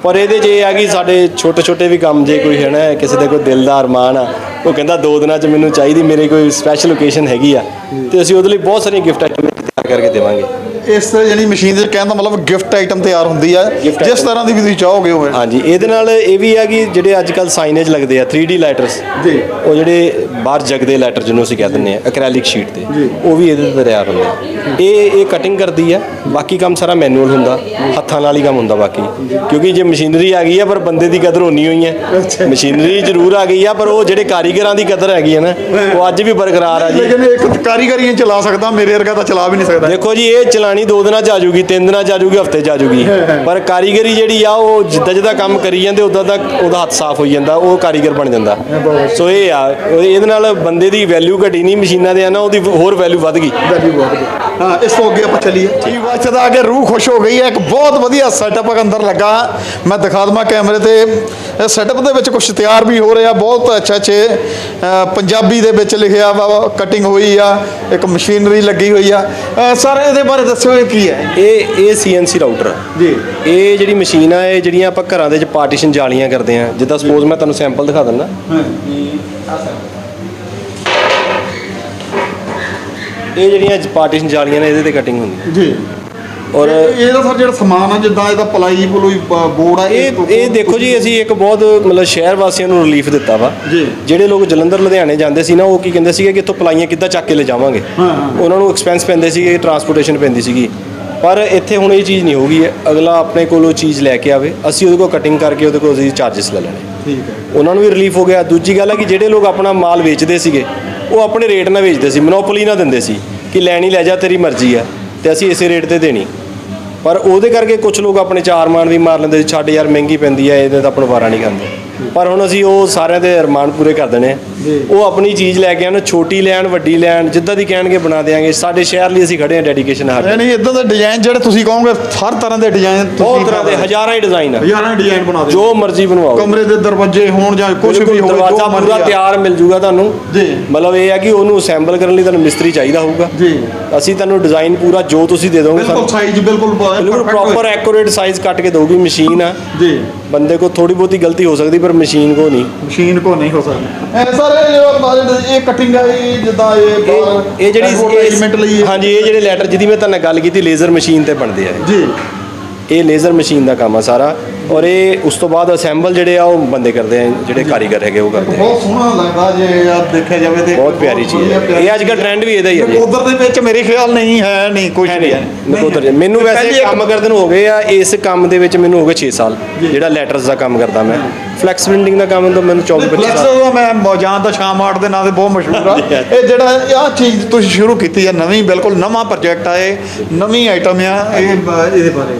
ਪਰ ਇਹਦੇ 'ਚ ਇਹ ਆ ਕਿ ਸਾਡੇ ਛੋਟੇ ਛੋਟੇ ਵੀ ਕੰਮ ਜੇ ਕੋਈ ਹੈ ਨਾ ਕਿਸੇ ਦੇ ਕੋਈ ਦਿਲ ਦਾ ਅਰਮਾਨ ਆ ਉਹ ਕਹਿੰਦਾ ਦੋ ਦਿਨਾਂ 'ਚ ਮੈਨੂੰ ਚਾਹੀਦੀ ਮੇਰੇ ਕੋਈ ਸਪੈਸ਼ਲ ਓਕੇਸ਼ਨ ਹੈਗੀ ਆ। ਤੇ ਅਸੀਂ ਉਹਦੇ ਲਈ ਬਹੁਤ ਸਾਰੀਆਂ ਗਿਫਟ ਆਈਟਮ ਤਿਆਰ ਕਰਕੇ ਦੇਵਾਂਗੇ। ਇਸ ਯਾਨੀ ਮਸ਼ੀਨ ਦੇ ਕਹਿਣ ਦਾ ਮਤਲਬ ਗਿਫਟ ਆਈਟਮ ਤਿਆਰ ਹੁੰਦੀ ਆ। ਜਿਸ। ਤਰ੍ਹਾਂ ਦੀ ਵੀ ਤੁਸੀਂ ਚਾਹੋਗੇ ਹੋਵੇ ਹਾਂਜੀ ਇਹਦੇ ਨਾਲ ਇਹ ਵੀ ਆ ਕਿ ਜਿਹੜੇ ਅੱਜ ਕੱਲ ਸਾਈਨੇਜ ਲੱਗਦੇ ਆ 3D ਲੈਟਰਸ ਜੀ। ਉਹ ਜਿਹੜੇ ਬਾਹਰ ਜਗਦੇ ਲੈਟਰ ਜਿਹਨੂੰ ਅਸੀਂ ਕਹਿ ਦਿੰਦੇ ਆ ਐਕ੍ਰੈਲਿਕ ਸ਼ੀਟ ਤੇ ਉਹ ਵੀ ਇਹਦੇ ਤੇ ਤਿਆਰ ਹੁੰਦੇ। ਇਹ ਇਹ ਕਟਿੰਗ ਕਰਦੀ ਆ ਬਾਕੀ ਕੰਮ ਸਾਰਾ ਮੈਨੂਅਲ ਹੁੰਦਾ ਹੱਥਾਂ ਨਾਲ ਹੀ ਕੰਮ ਹੁੰਦਾ ਬਾਕੀ। ਕਿਉਂਕਿ ਜੇ ਮਸ਼ੀਨਰੀ ਆ ਗਈ ਆ ਪਰ ਬੰਦੇ ਦੀ ਕਦਰ ਹੋਣੀ ਹੋਈ ਹੈ ਮਸ਼ੀਨਰੀ ਜ਼ਰੂਰ ਆ ਗਈ ਆ ਪਰ ਉਹ ਜਿਹੜੇ ਕਾਰੀਗਰਾਂ ਦੀ ਕਦਰ ਹੈਗੀ ਆ ਨਾ ਉਹ ਅੱਜ ਵੀ ਬਰਕਰਾਰ ਆ ਜੀ। ਲੇਕਿਨ ਇੱਕ ਕਾਰੀਗਰੀ ਚਲਾ ਸਕਦਾ ਮੇਰੇ ਵਰਗਾ ਤਾਂ ਚਲਾ ਵੀ ਨਹੀਂ ਸਕਦਾ। ਦੇਖੋ ਜੀ ਇਹ ਚਲਾਣੀ ਦੋ ਦਿਨਾਂ ਚ ਆ ਜੂਗੀ ਤਿੰਨ ਦਿਨਾਂ ਚ ਆ ਜੂਗੀ ਹਫ਼ਤੇ ਚ ਆ ਜੂਗੀ ਪਰ ਕਾਰੀਗਰੀ ਜਿਹੜੀ ਆ ਉਹ ਜਿੱਦਾਂ ਜਿੱਦਾਂ ਕੰਮ ਕਰੀ ਜਾਂਦੇ ਉਦਾਂ ਦਾ ਉਹਦਾ ਹੱਥ ਸਾਫ਼ ਹੋਈ ਜਾਂਦਾ ਉਹ ਕਾਰੀਗਰ ਬਣ ਜਾਂਦਾ। ਸੋ ਇਹ ਆ ਇਹਦੇ ਨਾਲ ਬੰਦੇ ਦੀ ਵੈਲਿਊ ਘਟੀ ਨਹੀਂ ਮਸ਼ੀਨਾਂ ਦੇ ਆ ਨਾ ਉਹਦੀ ਹੋਰ ਵੈਲਿਊ ਵੱਧ ਗਈ। ਵੈਲਿਊ ਬਹੁਤ ਗਈ। ਹਾਂ ਇਸ ਤੋਂ ਅੱਗੇ ਆਪਾਂ ਚੱਲੀਏ। ਠੀਕ ਬਾਤ ਦਾ ਅੱਗੇ ਰੂਹ ਖੁਸ਼ ਹੋ ਗਈ ਹੈ ਇੱਕ ਬਹੁਤ ਵਧੀਆ ਸੈਟਅਪ ਅੰਦਰ ਲੱਗਾ। ਮੈਂ ਦਿਖਾ ਦਵਾਂ ਕੈਮਰੇ ਤੇ। ਸੈਟਅਪ ਦੇ ਵਿੱਚ ਕੁਝ ਤਿਆਰ ਵੀ ਹੋ ਰਿਹਾ ਬਹੁਤ ਅੱਛਾ ਅੱਛੇ ਪੰਜਾਬੀ ਦੇ ਵਿੱਚ ਲਿਖਿਆ ਵਾ ਕਟਿੰਗ ਹੋਈ ਆ ਇੱਕ ਮਸ਼ੀਨਰੀ ਲੱਗੀ ਹੋਈ ਆ। ਸਰ ਇਹਦੇ ਬਾਰੇ ਦੱਸਿਓ ਇਹ ਕੀ ਹੈ? ਇਹ ਇਹ ਸੀਐਨਸੀ ਰਾਊਟਰ ਜੀ। ਇਹ ਜਿਹੜੀ ਮਸ਼ੀਨ ਆ ਇਹ ਜਿਹੜੀਆਂ ਆਪਾਂ ਘਰਾਂ ਦੇ ਵਿੱਚ ਪਾਰਟੀਸ਼ਨ ਜਾਲੀਆਂ ਕਰਦੇ ਆ ਜਿੱਦਾਂ ਸਪੋਜ਼ ਮੈਂ ਤੁਹਾਨੂੰ ਸੈਂਪਲ ਦਿਖਾ ਦਿੰਦਾ। ਇਹ ਜਿਹੜੀਆਂ ਪਾਰਟੀਸ਼ਨ ਜਾਲੀਆਂ ਨੇ ਇਹਦੇ ਤੇ ਕਟਿੰਗ ਹੁੰਦੀ ਹੈ ਜੀ। ਔਰ ਇਹ- ਇਹਦਾ ਸਰ ਜਿਹੜਾ ਸਮਾਨ ਆ ਜਿੱਦਾਂ ਇਹਦਾ ਪਲਾਈ ਪਲੂਈ ਬੋਰਡ ਆ ਇਹ ਇਹ ਦੇਖੋ ਜੀ ਅਸੀਂ ਇੱਕ ਬਹੁਤ ਮਤਲਬ ਸ਼ਹਿਰ ਵਾਸੀਆਂ ਨੂੰ ਰਿਲੀਫ ਦਿੱਤਾ ਵਾ। ਜੀ। ਜਿਹੜੇ ਲੋਕ ਜਲੰਧਰ ਲੁਧਿਆਣੇ ਜਾਂਦੇ ਸੀ ਨਾ ਉਹ ਕੀ ਕਹਿੰਦੇ ਸੀਗੇ ਕਿ ਇੱਥੋਂ ਪਲਾਈਆਂ ਕਿੱਦਾਂ ਚੱਕ ਕੇ ਲੈ ਜਾਵਾਂਗੇ? ਹਾਂ, ਹਾਂ। ਉਹਨਾਂ ਨੂੰ ਐਕਸਪੈਂਸ ਪੈਂਦੇ ਸੀਗੇ ਟਰਾਂਸਪੋਰਟੇਸ਼ਨ ਪੈਂਦੀ ਸੀਗੀ। ਪਰ ਇੱਥੇ ਹੁਣ ਇਹ ਚੀਜ਼ ਨਹੀਂ ਹੋਗੀ ਅਗਲਾ ਆਪਣੇ ਕੋਲੋਂ ਚੀਜ਼ ਲੈ ਕੇ ਆਵੇ। ਅਸੀਂ ਉਹਦੇ ਕੋਲ ਕਟਿੰਗ ਕਰਕੇ ਉਹਦੇ ਕੋਲ ਅਸੀਂ ਚਾਰजेस ਲੈ ਲੈਣੇ। ਠੀਕ ਹੈ। ਉਹਨਾਂ ਨੂੰ ਵੀ ਰਿਲੀਫ ਹੋ ਗਿਆ। ਦੂਜੀ ਗੱਲ ਹੈ ਕਿ ਜਿਹੜੇ ਲੋਕ ਆਪਣਾ ਮਾਲ ਵੇਚਦੇ ਸੀਗੇ ਉਹ ਆਪਣੇ ਰੇਟ ਨਾਲ ਵੇਚਦੇ ਸੀ ਮੋਨੋਪੋਲੀ ਨਾਲ ਦਿੰਦੇ ਸੀ ਕਿ ਲੈਣੀ ਲੈ ਜਾ ਤੇਰੀ ਮਰਜ਼ੀ ਆ। ਤੇ ਅਸੀਂ ਇਸੇ ਰੇਟ ਤੇ ਦੇਣੀ। ਪਰ ਉਹਦੇ ਕਰਕੇ ਕੁਝ ਲੋਕ ਆਪਣੇ ਚਾਰ ਮਾਨ ਵੀ ਮਾਰ ਲੈਂਦੇ ਛੱਡ ਯਾਰ, ਮਹਿੰਗੀ ਪੈਂਦੀ ਹੈ ਇਹਦੇ ਤਾਂ ਆਪਣਾ ਵਾਰਾ ਨਹੀਂ ਖਾਂਦੇ। ਪਰ ਹੁਣ ਅਸੀਂ ਉਹ ਸਾਰਿਆਂ ਦੇ ਅਰਮਾਨ ਪੂਰੇ ਕਰ ਦੇਣੇ। ਆ। ਉਹ ਆਪਣੀ ਚੀਜ਼ ਲੈ ਕੇ ਆਉਣ ਛੋਟੀ ਲੈਣ ਵੱਡੀ ਲੈਣ ਜਿੱਦਾਂ ਦੀ ਕਹਿਣਗੇ ਬਣਾ ਦੇਾਂਗੇ ਸਾਡੇ ਸ਼ਹਿਰ ਲਈ ਅਸੀਂ ਖੜੇ ਆ ਡੈਡੀਕੇਸ਼ਨ ਹਰ ਯਾਨੀ ਇਦਾਂ ਦੇ ਡਿਜ਼ਾਈਨ ਜਿਹੜੇ ਤੁਸੀਂ ਕਹੋਗੇ ਹਰ ਤਰ੍ਹਾਂ ਦੇ ਡਿਜ਼ਾਈਨ ਬਹੁਤ ਤਰ੍ਹਾਂ ਦੇ ਹਜ਼ਾਰਾਂ ਹੀ ਡਿਜ਼ਾਈਨ ਆ। ਹਜ਼ਾਰਾਂ ਡਿਜ਼ਾਈਨ ਬਣਾ ਦਿਓ। ਜੋ ਮਰਜ਼ੀ ਬਣਵਾਓ। ਕਮਰੇ ਦੇ ਦਰਵਾਜ਼ੇ ਹੋਣ ਜਾਂ ਕੁਝ ਵੀ ਹੋਵੇ ਦਰਵਾਜ਼ਾ ਪੂਰਾ ਆ। ਤਿਆਰ ਮਿਲ ਜੂਗਾ ਤੁਹਾਨੂੰ। ਜੀ। ਮਤਲਬ ਇਹ ਹੈ ਕਿ ਉਹਨੂੰ ਅਸੈਂਬਲ ਕਰਨ ਲਈ ਤੁਹਾਨੂੰ ਮਿਸਤਰੀ ਚਾਹੀਦਾ ਹੋਊਗਾ। ਜੀ। ਅਸੀਂ ਤੁਹਾਨੂੰ ਡਿਜ਼ਾਈਨ ਪੂਰਾ ਜੋ ਤੁਸੀਂ ਦੇ ਦੋਗੇ ਬਿਲਕੁਲ ਸਾਈਜ਼ ਬਿਲਕੁਲ ਬਿਲਕੁਲ ਪ੍ਰੋਪਰ ਐਕੂਰੇਟ ਸਾਈਜ਼ ਕੱਟ ਕੇ ਦਊਗੀ ਮਸ਼ੀਨ ਆ। ਜੀ। ਬੰਦੇ ਕੋ ਥੋੜੀ ਬਹੁਤੀ ਗਲਤੀ ਹੋ ਸਕਦੀ ਪਰ ਮਸ਼ੀਨ ਕੋ ਨਹੀਂ। ਮਸ਼ੀਨ ਕੋ ਨਹੀਂ ਹੋ ਸਕਦਾ। ਐ ਸਰ ਇਹ ਜਿਹੜਾ ਬਾਹਰ ਇਹ ਕਟਿੰਗ ਹੈ ਇਹ ਜਿੱਦਾਂ ਇਹ ਇਹ ਇਹ ਜਿਹੜੀ ਐਡਵਰਟਾਈਜ਼ਮੈਂਟ ਲਈ ਇਹ- ਹਾਂਜੀ ਇਹ ਜਿਹੜੇ ਲੈਟਰ ਜਿਹਦੀ ਮੈਂ ਤੁਹਾਨੂੰ ਗੱਲ ਕੀਤੀ ਲੇਜ਼ਰ ਮਸ਼ੀਨ ਤੇ ਬਣਦੇ ਆ ਇਹ। ਜੀ। ਇਹ ਲੇਜ਼ਰ ਮਸ਼ੀਨ ਦਾ ਕੰਮ ਆ ਸਾਰਾ। ਔਰ ਇਹ ਉਸ ਤੋਂ ਬਾਅਦ ਅਸੈਂਬਲ ਜਿਹੜੇ ਆ ਉਹ ਬੰਦੇ ਕਰਦੇ ਆ ਜਿਹੜੇ ਕਾਰੀਗਰ ਹੈਗੇ ਉਹ ਕਰਦੇ ਆ। ਬਹੁਤ ਸੋਹਣਾ ਲੱਗਦਾ ਜੇ ਆ ਦੇਖਿਆ ਜਾਵੇ ਤੇ। ਬਹੁਤ ਪਿਆਰੀ ਚੀਜ਼ ਹੈ। ਇਹ ਅੱਜ ਕੱਲ੍ਹ ਟ੍ਰੈਂਡ ਵੀ ਇਹਦਾ ਹੀ ਹੈ ਜੀ। ਉਧਰ ਦੇ ਵਿੱਚ ਮੇਰੇ ਖਿਆਲ ਨਹੀਂ ਹੈ ਨਹੀਂ ਕੁਝ ਨਹੀਂ ਹੈ। ਨਕੋਦਰ ਜੀ ਮੈਨੂੰ ਵੈਸੇ ਕੰਮ ਕਰਦੇ ਨੂੰ ਹੋ ਗਏ ਆ ਇਸ ਕੰਮ ਦੇ ਵਿੱਚ ਮੈਨੂੰ ਹੋ ਗਏ 6 ਸਾਲ ਜਿਹੜਾ ਲੈਟਰਸ ਦਾ ਕੰਮ ਕਰਦਾ ਮੈਂ। ਫਲੈਕਸ ਪ੍ਰਿੰਟਿੰਗ ਦਾ ਕੰਮ ਤਾਂ ਮੈਨੂੰ 24 25 ਫਲੈਕਸ ਸਾਲ। ਦਾ ਮੈਂ ਮੌਜਾਨ ਦਾ ਸ਼ਾਮ ਆਰਟ ਦੇ ਨਾਂ ਤੇ ਬਹੁਤ ਮਸ਼ਹੂਰ ਆ। ਇਹ ਜਿਹੜਾ ਆਹ ਚੀਜ਼ ਤੁਸੀਂ ਸ਼ੁਰੂ ਕੀਤੀ ਹੈ ਨਵੀਂ ਬਿਲਕੁਲ ਨਵਾਂ ਪ੍ਰੋਜੈਕਟ ਆ ਇਹ। ਨਵੀਂ ਆਈਟਮ ਆ ਇਹ ਇਹਦੇ ਬਾਰੇ।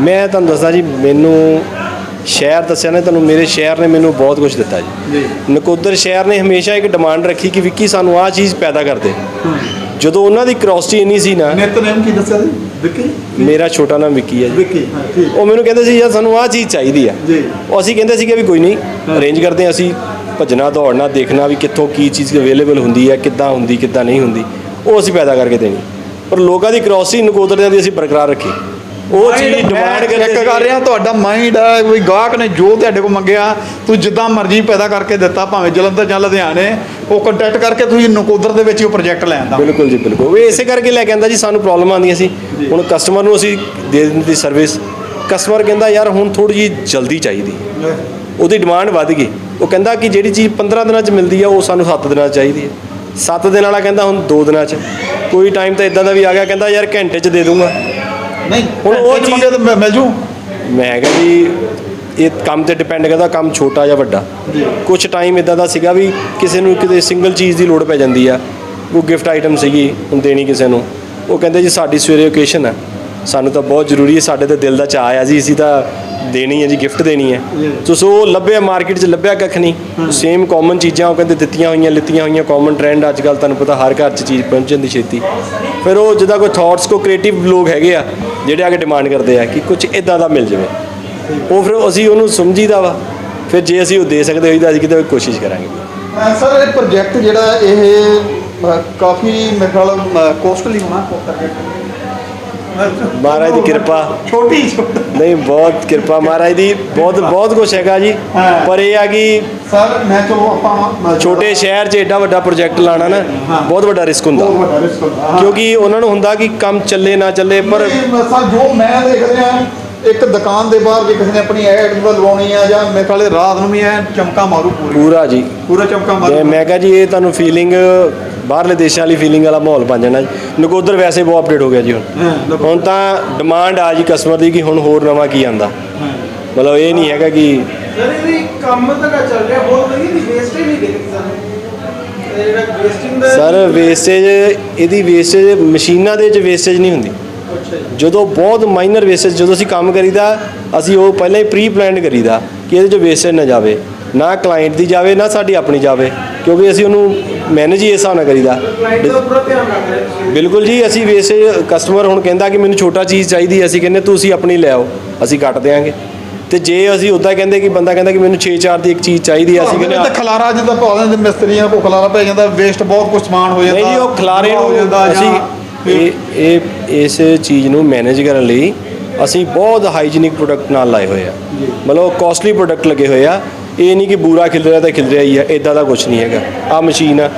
ਮੈਂ ਤੁਹਾਨੂੰ ਦੱਸਦਾ ਜੀ ਮੈਨੂੰ ਸ਼ਹਿਰ ਦੱਸਿਆ ਨਾ ਤੁਹਾਨੂੰ ਮੇਰੇ ਸ਼ਹਿਰ ਨੇ ਮੈਨੂੰ ਬਹੁਤ ਕੁਝ ਦਿੱਤਾ ਜੀ। ਨਕੋਦਰ ਸ਼ਹਿਰ ਨੇ ਹਮੇਸ਼ਾ ਇੱਕ ਡਿਮਾਂਡ ਰੱਖੀ ਕਿ ਵਿੱਕੀ ਸਾਨੂੰ ਆਹ ਚੀਜ਼ ਪੈਦਾ ਕਰ ਦੇ। ਜਦੋਂ ਉਹਨਾਂ ਦੀ ਕਰੋਸਿਟੀ ਇੰਨੀ ਸੀ ਨਾ ਨਿਤ ਨੇਮ ਕੀ ਦੱਸਿਆ ਸੀ ਵਿੱਕੀ? ਮੇਰਾ ਛੋਟਾ ਨਾਮ ਵਿੱਕੀ ਹੈ ਜੀ। ਵਿੱਕੀ ਉਹ ਮੈਨੂੰ ਕਹਿੰਦੇ ਸੀ ਯਾਰ ਸਾਨੂੰ ਆਹ ਚੀਜ਼ ਚਾਹੀਦੀ ਆ। ਜੀ। ਉਹ ਅਸੀਂ ਕਹਿੰਦੇ ਸੀਗੇ ਵੀ ਕੋਈ ਨਹੀਂ ਅਰੇਂਜ ਕਰਦੇ ਹਾਂ ਅਸੀਂ ਭੱਜਣਾ ਦੌੜਨਾ ਦੇਖਣਾ ਵੀ ਕਿੱਥੋਂ ਕੀ ਚੀਜ਼ ਅਵੇਲੇਬਲ ਹੁੰਦੀ ਹੈ ਕਿੱਦਾਂ ਹੁੰਦੀ ਕਿੱਦਾਂ ਨਹੀਂ ਹੁੰਦੀ। ਉਹ ਅਸੀਂ ਪੈਦਾ ਕਰਕੇ ਦੇਣੀ। ਪਰ ਲੋਕਾਂ ਦੀ ਕਰੋਸਿਟੀ ਨਕੋਦਰਿਆਂ ਦੀ ਅਸੀਂ ਬਰਕਰਾਰ ਰੱਖੀ। ਉਹ ਚੀਜ਼ ਡਿਮਾਂਡ ਚੈੱਕ ਕਰਦੇ ਕਰ ਰਿਹਾ ਤੁਹਾਡਾ ਮਾਈਂਡ ਹੈ ਵੀ ਗਾਹਕ ਨੇ ਜੋ ਤੁਹਾਡੇ ਕੋਲ ਮੰਗਿਆ ਤੂੰ ਜਿੱਦਾਂ ਮਰਜ਼ੀ ਪੈਦਾ ਕਰਕੇ ਦਿੱਤਾ ਭਾਵੇਂ ਜਲੰਧਰ ਜਾਂ ਲੁਧਿਆਣੇ ਉਹ ਕੰਟੈਕਟ ਕਰਕੇ ਤੁਸੀਂ ਨਕੋਦਰ ਦੇ ਵਿੱਚ ਹੀ ਉਹ ਪ੍ਰੋਜੈਕਟ ਲੈ ਆਂਦਾ। ਬਿਲਕੁਲ ਜੀ ਬਿਲਕੁਲ। ਉਹ ਇਸੇ ਕਰਕੇ ਲੈ ਕੇ ਆਂਦਾ ਜੀ ਸਾਨੂੰ ਪ੍ਰੋਬਲਮ ਆਉਂਦੀਆਂ ਸੀ। ਹੁਣ ਕਸਟਮਰ ਨੂੰ ਅਸੀਂ ਦੇ ਦਿੰਦੀ ਸਰਵਿਸ ਕਸਟਮਰ ਕਹਿੰਦਾ ਯਾਰ ਹੁਣ ਥੋੜੀ ਜੀ ਜਲਦੀ ਚਾਹੀਦੀ। ਉਹਦੀ ਡਿਮਾਂਡ ਵੱਧ ਗਈ। ਉਹ ਕਹਿੰਦਾ ਕਿ ਜਿਹੜੀ ਚੀਜ਼ 15 ਦਿਨਾਂ 'ਚ ਮਿਲਦੀ ਆ ਉਹ ਸਾਨੂੰ 7 ਦਿਨਾਂ 'ਚ ਚਾਹੀਦੀ ਹੈ 7 ਦਿਨ ਵਾਲਾ ਕਹਿੰਦਾ ਹੁਣ 2 ਦਿਨਾਂ 'ਚ। ਕੋਈ ਟਾਈਮ ਤਾਂ ਇਦਾਂ ਦਾ ਵੀ ਆ ਗਿਆ ਕਹਿੰਦਾ ਯਾਰ ਘੰਟੇ 'ਚ ਦੇ ਦੂੰਗਾ। ਨਹੀਂ ਹੁਣ ਉਹ ਚੀਜ਼ ਤੇ ਮਿਲ ਜੂ? ਮੈਂ ਕਿਹਾ ਜੀ ਇਹ ਕੰਮ ਤੇ ਡਿਪੈਂਡ ਕਰਦਾ ਕੰਮ ਛੋਟਾ ਜਾਂ ਵੱਡਾ। ਕੁਝ ਟਾਈਮ ਇਦਾਂ ਦਾ ਸੀਗਾ ਵੀ ਕਿਸੇ ਨੂੰ ਕਿਤੇ ਸਿੰਗਲ ਚੀਜ਼ ਦੀ ਲੋੜ ਪੈ ਜਾਂਦੀ ਆ। ਉਹ ਗਿਫਟ ਆਈਟਮ ਸੀਗੀ ਹੁਣ ਦੇਣੀ ਕਿਸੇ ਨੂੰ। ਉਹ ਕਹਿੰਦੇ ਜੀ ਸਾਡੀ ਸਵੇਰੇ ਓਕੇਸ਼ਨ ਆ। ਸਾਨੂੰ ਤਾਂ ਬਹੁਤ ਜ਼ਰੂਰੀ ਹੈ ਸਾਡੇ ਤਾਂ ਦਿਲ ਦਾ ਚਾਅ ਆ ਜੀ ਅਸੀਂ ਤਾਂ ਦੇਣੀ ਹੈ ਜੀ ਗਿਫਟ ਦੇਣੀ ਹੈ। ਸੋ ਸੋ ਉਹ ਲੱਭਿਆ ਮਾਰਕੀਟ 'ਚ ਲੱਭਿਆ ਕੱਖ ਨਹੀਂ। ਸੇਮ ਕਾਮਨ ਚੀਜ਼ਾਂ ਉਹ ਕਹਿੰਦੇ ਦਿੱਤੀਆਂ ਹੋਈਆਂ ਲਿੱਤੀਆਂ ਹੋਈਆਂ ਕਾਮਨ ਟ੍ਰੈਂਡ ਅੱਜ ਕੱਲ ਤੁਹਾਨੂੰ ਪਤਾ ਹਰ ਘਰ 'ਚ ਚੀਜ਼ ਪਹੁੰਚ ਜਾਂਦੀ ਛੇਤੀ। ਫਿਰ ਉਹ ਜਿਹਦਾ ਕੋਈ ਥਾਟਸ ਕੋ ਕ੍ਰੀਏਟਿਵ ਲੋਕ ਹੈਗੇ ਆ ਜਿਹੜੇ ਆ ਕੇ ਡਿਮਾਂਡ ਕਰਦੇ ਆ ਕਿ ਕੁਝ ਇਦਾਂ ਦਾ ਮਿਲ ਜਾਵੇ। ਉਹ ਫਿਰ ਅਸੀਂ ਉਹਨੂੰ ਸਮਝੀਦਾ ਵਾ। ਫਿਰ ਜੇ ਅਸੀਂ ਉਹ ਦੇ ਸਕਦੇ ਹੋਈ ਤਾਂ ਅਸੀਂ ਕਿਤੇ ਕੋਸ਼ਿਸ਼ ਕਰਾਂਗੇ। ਸਰ ਇਹ ਪ੍ਰੋਜੈਕਟ ਜਿਹੜਾ ਇਹ ਕਾਫੀ ਮੇਰੇ ਕੋਸਟਲੀ ਹੋਣਾ ਮਹਾਰਾਜ ਦੀ ਕਿਰਪਾ। ਛੋਟੀ ਛੋਟੀ। ਨਹੀਂ ਬਹੁਤ ਕਿਰਪਾ ਮਹਾਰਾਜ ਦੀ। ਬਹੁਤ ਬਹੁਤ ਕੁਝ ਹੈਗਾ ਜੀ। ਪਰ ਇਹ ਆ ਕਿ ਸਰ ਮੈਂ ਚਲੋ ਆਪਾਂ ਛੋਟੇ ਸ਼ਹਿਰ 'ਚ ਏਡਾ ਵੱਡਾ ਪ੍ਰੋਜੈਕਟ ਲਾਣਾ ਨਾ। ਬਹੁਤ ਵੱਡਾ ਰਿਸਕ ਹੁੰਦਾ। ਕਿਉਂਕਿ ਉਹਨਾਂ ਨੂੰ ਹੁੰਦਾ ਕਿ ਕੰਮ ਚੱਲੇ ਨਾ ਚੱਲੇ ਪਰ ਜੋ ਮੈਂ ਦੇਖ ਰਿਹਾ ਇੱਕ ਦੁਕਾਨ ਦੇ ਬਾਹਰ ਜੇ ਕਿਸੇ ਨੇ ਆਪਣੀ ਐਡ ਲਗਵਾਉਣੀ ਆ ਜਾਂ ਮੇਰੇ ਇਹ ਰਾਤ ਨੂੰ ਵੀ ਐ ਚਮਕਾ ਮਾਰੂ ਪੂਰੀ। ਜੀ। ਪੂਰਾ ਚਮਕਾ ਮਾਰੂ ਮੈਂ ਕਹਾਂ ਜੀ ਇਹ ਤੁਹਾਨੂੰ ਫੀਲਿੰਗ ਬਾਹਰਲੇ ਦੇਸ਼ਾਂ ਵਾਲੀ ਫੀਲਿੰਗ ਵਾਲਾ ਮਾਹੌਲ ਬਣ ਜਾਣਾ ਜੀ। ਨਕੋਦਰ ਵੈਸੇ ਬਹੁਤ ਅਪਡੇਟ ਹੋ ਗਿਆ ਜੀ ਹੁਣ। ਹੁਣ ਤਾਂ ਡਿਮਾਂਡ ਆ ਜੀ ਕਸਟਮਰ ਦੀ ਕਿ ਹੁਣ ਹੋਰ ਨਵਾਂ ਕੀ ਆਂਦਾ। ਮਤਲਬ ਇਹ ਨਹੀਂ ਹੈਗਾ ਕਿ ਕੰਮ ਤਾਂ ਚੱਲ ਰਿਹਾ ਬਹੁਤ ਵਧੀਆ ਦੀ ਨਹੀਂ ਸਾਨੂੰ ਸਰ ਵੇਸਟੇਜ ਇਹਦੀ ਵੇਸਟੇਜ ਮਸ਼ੀਨਾਂ ਦੇ ਵਿੱਚ ਵੇਸਟੇਜ ਨਹੀਂ ਹੁੰਦੀ। ਜਦੋਂ ਬਹੁਤ ਮਾਈਨਰ ਵੇਸਟੇਜ ਜਦੋਂ ਅਸੀਂ ਕੰਮ ਕਰੀਦਾ ਅਸੀਂ ਉਹ ਪਹਿਲਾਂ ਹੀ ਪ੍ਰੀ ਪਲਾਨਡ ਕਰੀਦਾ ਕਿ ਇਹਦੇ 'ਚ ਵੇਸਟੇਜ ਨਾ ਜਾਵੇ ਨਾ ਕਲਾਇੰਟ ਦੀ ਜਾਵੇ ਨਾ ਸਾਡੀ ਆਪਣੀ ਜਾਵੇ। ਕਿਉਂਕਿ ਅਸੀਂ ਉਹਨੂੰ ਮੈਨੇਜ ਹੀ ਇਸ ਹਿਸਾਬ ਨਾਲ ਕਰੀਦਾ। ਬਿਲਕੁਲ ਜੀ ਅਸੀਂ ਵੈਸੇ ਕਸਟਮਰ ਹੁਣ ਕਹਿੰਦਾ ਕਿ ਮੈਨੂੰ ਛੋਟਾ ਚੀਜ਼ ਚਾਹੀਦੀ ਅਸੀਂ ਕਹਿੰਦੇ ਤੁਸੀਂ ਆਪਣੀ ਲੈ ਆਓ ਅਸੀਂ ਕੱਟ ਦੇਾਂਗੇ ਤੇ ਜੇ ਅਸੀਂ ਉਦਾਂ ਕਹਿੰਦੇ ਕਿ ਬੰਦਾ ਕਹਿੰਦਾ ਕਿ ਮੈਨੂੰ 6-4 ਦੀ ਇੱਕ ਚੀਜ਼ ਚਾਹੀਦੀ ਹੈ ਅਸੀਂ ਕਹਿੰਦੇ ਤਾਂ ਖਲਾਰਾ ਜਿੱਦਾਂ ਪਾ ਦਿੰਦੇ ਮਿਸਤਰੀਆਂ ਕੋ ਖਲਾਰਾ ਪੈ ਜਾਂਦਾ ਵੇਸਟ ਬਹੁਤ ਕੁਝ ਸਮਾਨ ਹੋ ਜਾਂਦਾ ਨਹੀਂ ਜੀ ਉਹ ਖਲਾਰੇ ਹੋ ਜਾਂਦਾ ਨੂੰ ਅਸੀਂ ਇਹ ਇਹ ਇਸ ਚੀਜ਼ ਨੂੰ ਮੈਨੇਜ ਕਰਨ ਲਈ ਅਸੀਂ ਬਹੁਤ ਹਾਈਜੀਨਿਕ ਪ੍ਰੋਡਕਟ ਨਾਲ ਲਾਏ ਹੋਏ ਆ। ਮਤਲਬ ਕਾਸਟਲੀ ਪ੍ਰੋਡਕਟ ਲੱਗੇ ਹੋਏ ਆ। ਇਹ ਨਹੀਂ ਕਿ ਬੂਰਾ ਖਿਲ ਰਿਹਾ ਤਾਂ ਖਿਲ ਰਿਹਾ ਹੀ ਆ ਇਦਾਂ ਦਾ ਕੁਝ ਨਹੀਂ ਹੈਗਾ। ਆ ਮਸ਼ੀਨ ਆ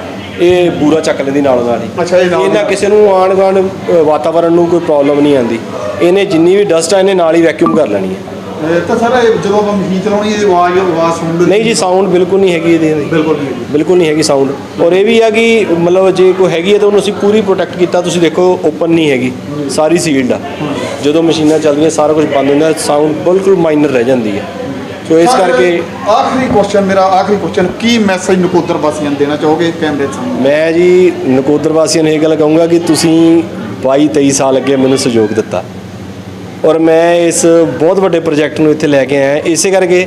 ਇਹ ਬੂਰਾ ਚੱਕ ਲੈਂਦੀ ਨਾਲ ਨਾਲ ਹੀ। ਅੱਛਾ, ਨਾਲ ਨਾਲ। ਕਿਸੇ ਨੂੰ ਆਣ ਗਾਣ ਵਾਤਾਵਰਣ ਨੂੰ ਕੋਈ ਪ੍ਰੋਬਲਮ ਨਹੀਂ ਆਂਦੀ ਇਹਨੇ ਜਿੰਨੀ ਵੀ ਡਸਟ ਆ ਇਹਨੇ ਨਾਲ ਹੀ ਵੈਕਿਊਮ ਕਰ ਲੈਣੀ ਹੈ ਇਹ ਤਾਂ ਸਰ ਇਹ ਜਦੋਂ ਆਪਾਂ ਮਸ਼ੀਨ ਚਲਾਉਣੀ ਇਹਦੀ ਆਵਾਜ਼ ਆਵਾਜ਼ ਸੁਣ ਨਹੀਂ ਜੀ ਸਾਊਂਡ ਬਿਲਕੁਲ ਨਹੀਂ ਹੈਗੀ ਇਹਦੀ ਬਿਲਕੁਲ ਨਹੀਂ ਬਿਲਕੁਲ ਨਹੀਂ ਹੈਗੀ ਸਾਊਂਡ ਔਰ ਇਹ ਵੀ ਆ ਕਿ ਮਤਲਬ ਜੇ ਕੋਈ ਹੈਗੀ ਹੈ ਤਾਂ ਉਹਨੂੰ ਅਸੀਂ ਪੂਰੀ ਪ੍ਰੋਟੈਕਟ ਕੀਤਾ ਤੁਸੀਂ ਦੇਖੋ ਓਪਨ ਨਹੀਂ ਹੈਗੀ। ਸਾਰੀ ਸੀਲਡ ਆ। ਜਦੋਂ ਮਸ਼ੀਨਾਂ ਚੱਲਦੀਆਂ ਸਾਰਾ ਕੁਝ ਬੰਦ ਹੁੰਦਾ ਸਾਊਂਡ ਬਿਲਕੁਲ ਮਾਈਨਰ ਰਹਿ ਜਾਂਦੀ ਹੈ ਸੋ ਇਸ ਕਰਕੇ ਆਖਰੀ ਕੁਐਸਚਨ ਮੇਰਾ ਆਖਰੀ ਕੁਐਸਚਨ ਕੀ ਮੈਸੇਜ ਨਕੋਦਰ ਵਾਸੀਆਂ ਨੂੰ ਦੇਣਾ ਚਾਹੋਗੇ ਕੈਮਰੇ ਸਾਹਮਣੇ ਮੈਂ ਜੀ ਨਕੋਦਰ ਵਾਸੀਆਂ ਨੂੰ ਇਹ ਗੱਲ ਕਹੂੰਗਾ ਕਿ ਤੁਸੀਂ 22 23 ਸਾਲ ਅੱਗੇ ਮੈਨੂੰ ਸਹਿਯੋਗ ਦਿੱਤਾ। ਔਰ ਮੈਂ ਇਸ ਬਹੁਤ ਵੱਡੇ ਪ੍ਰੋਜੈਕਟ ਨੂੰ ਇੱਥੇ ਲੈ ਕੇ ਆਇਆ। ਇਸੇ ਕਰਕੇ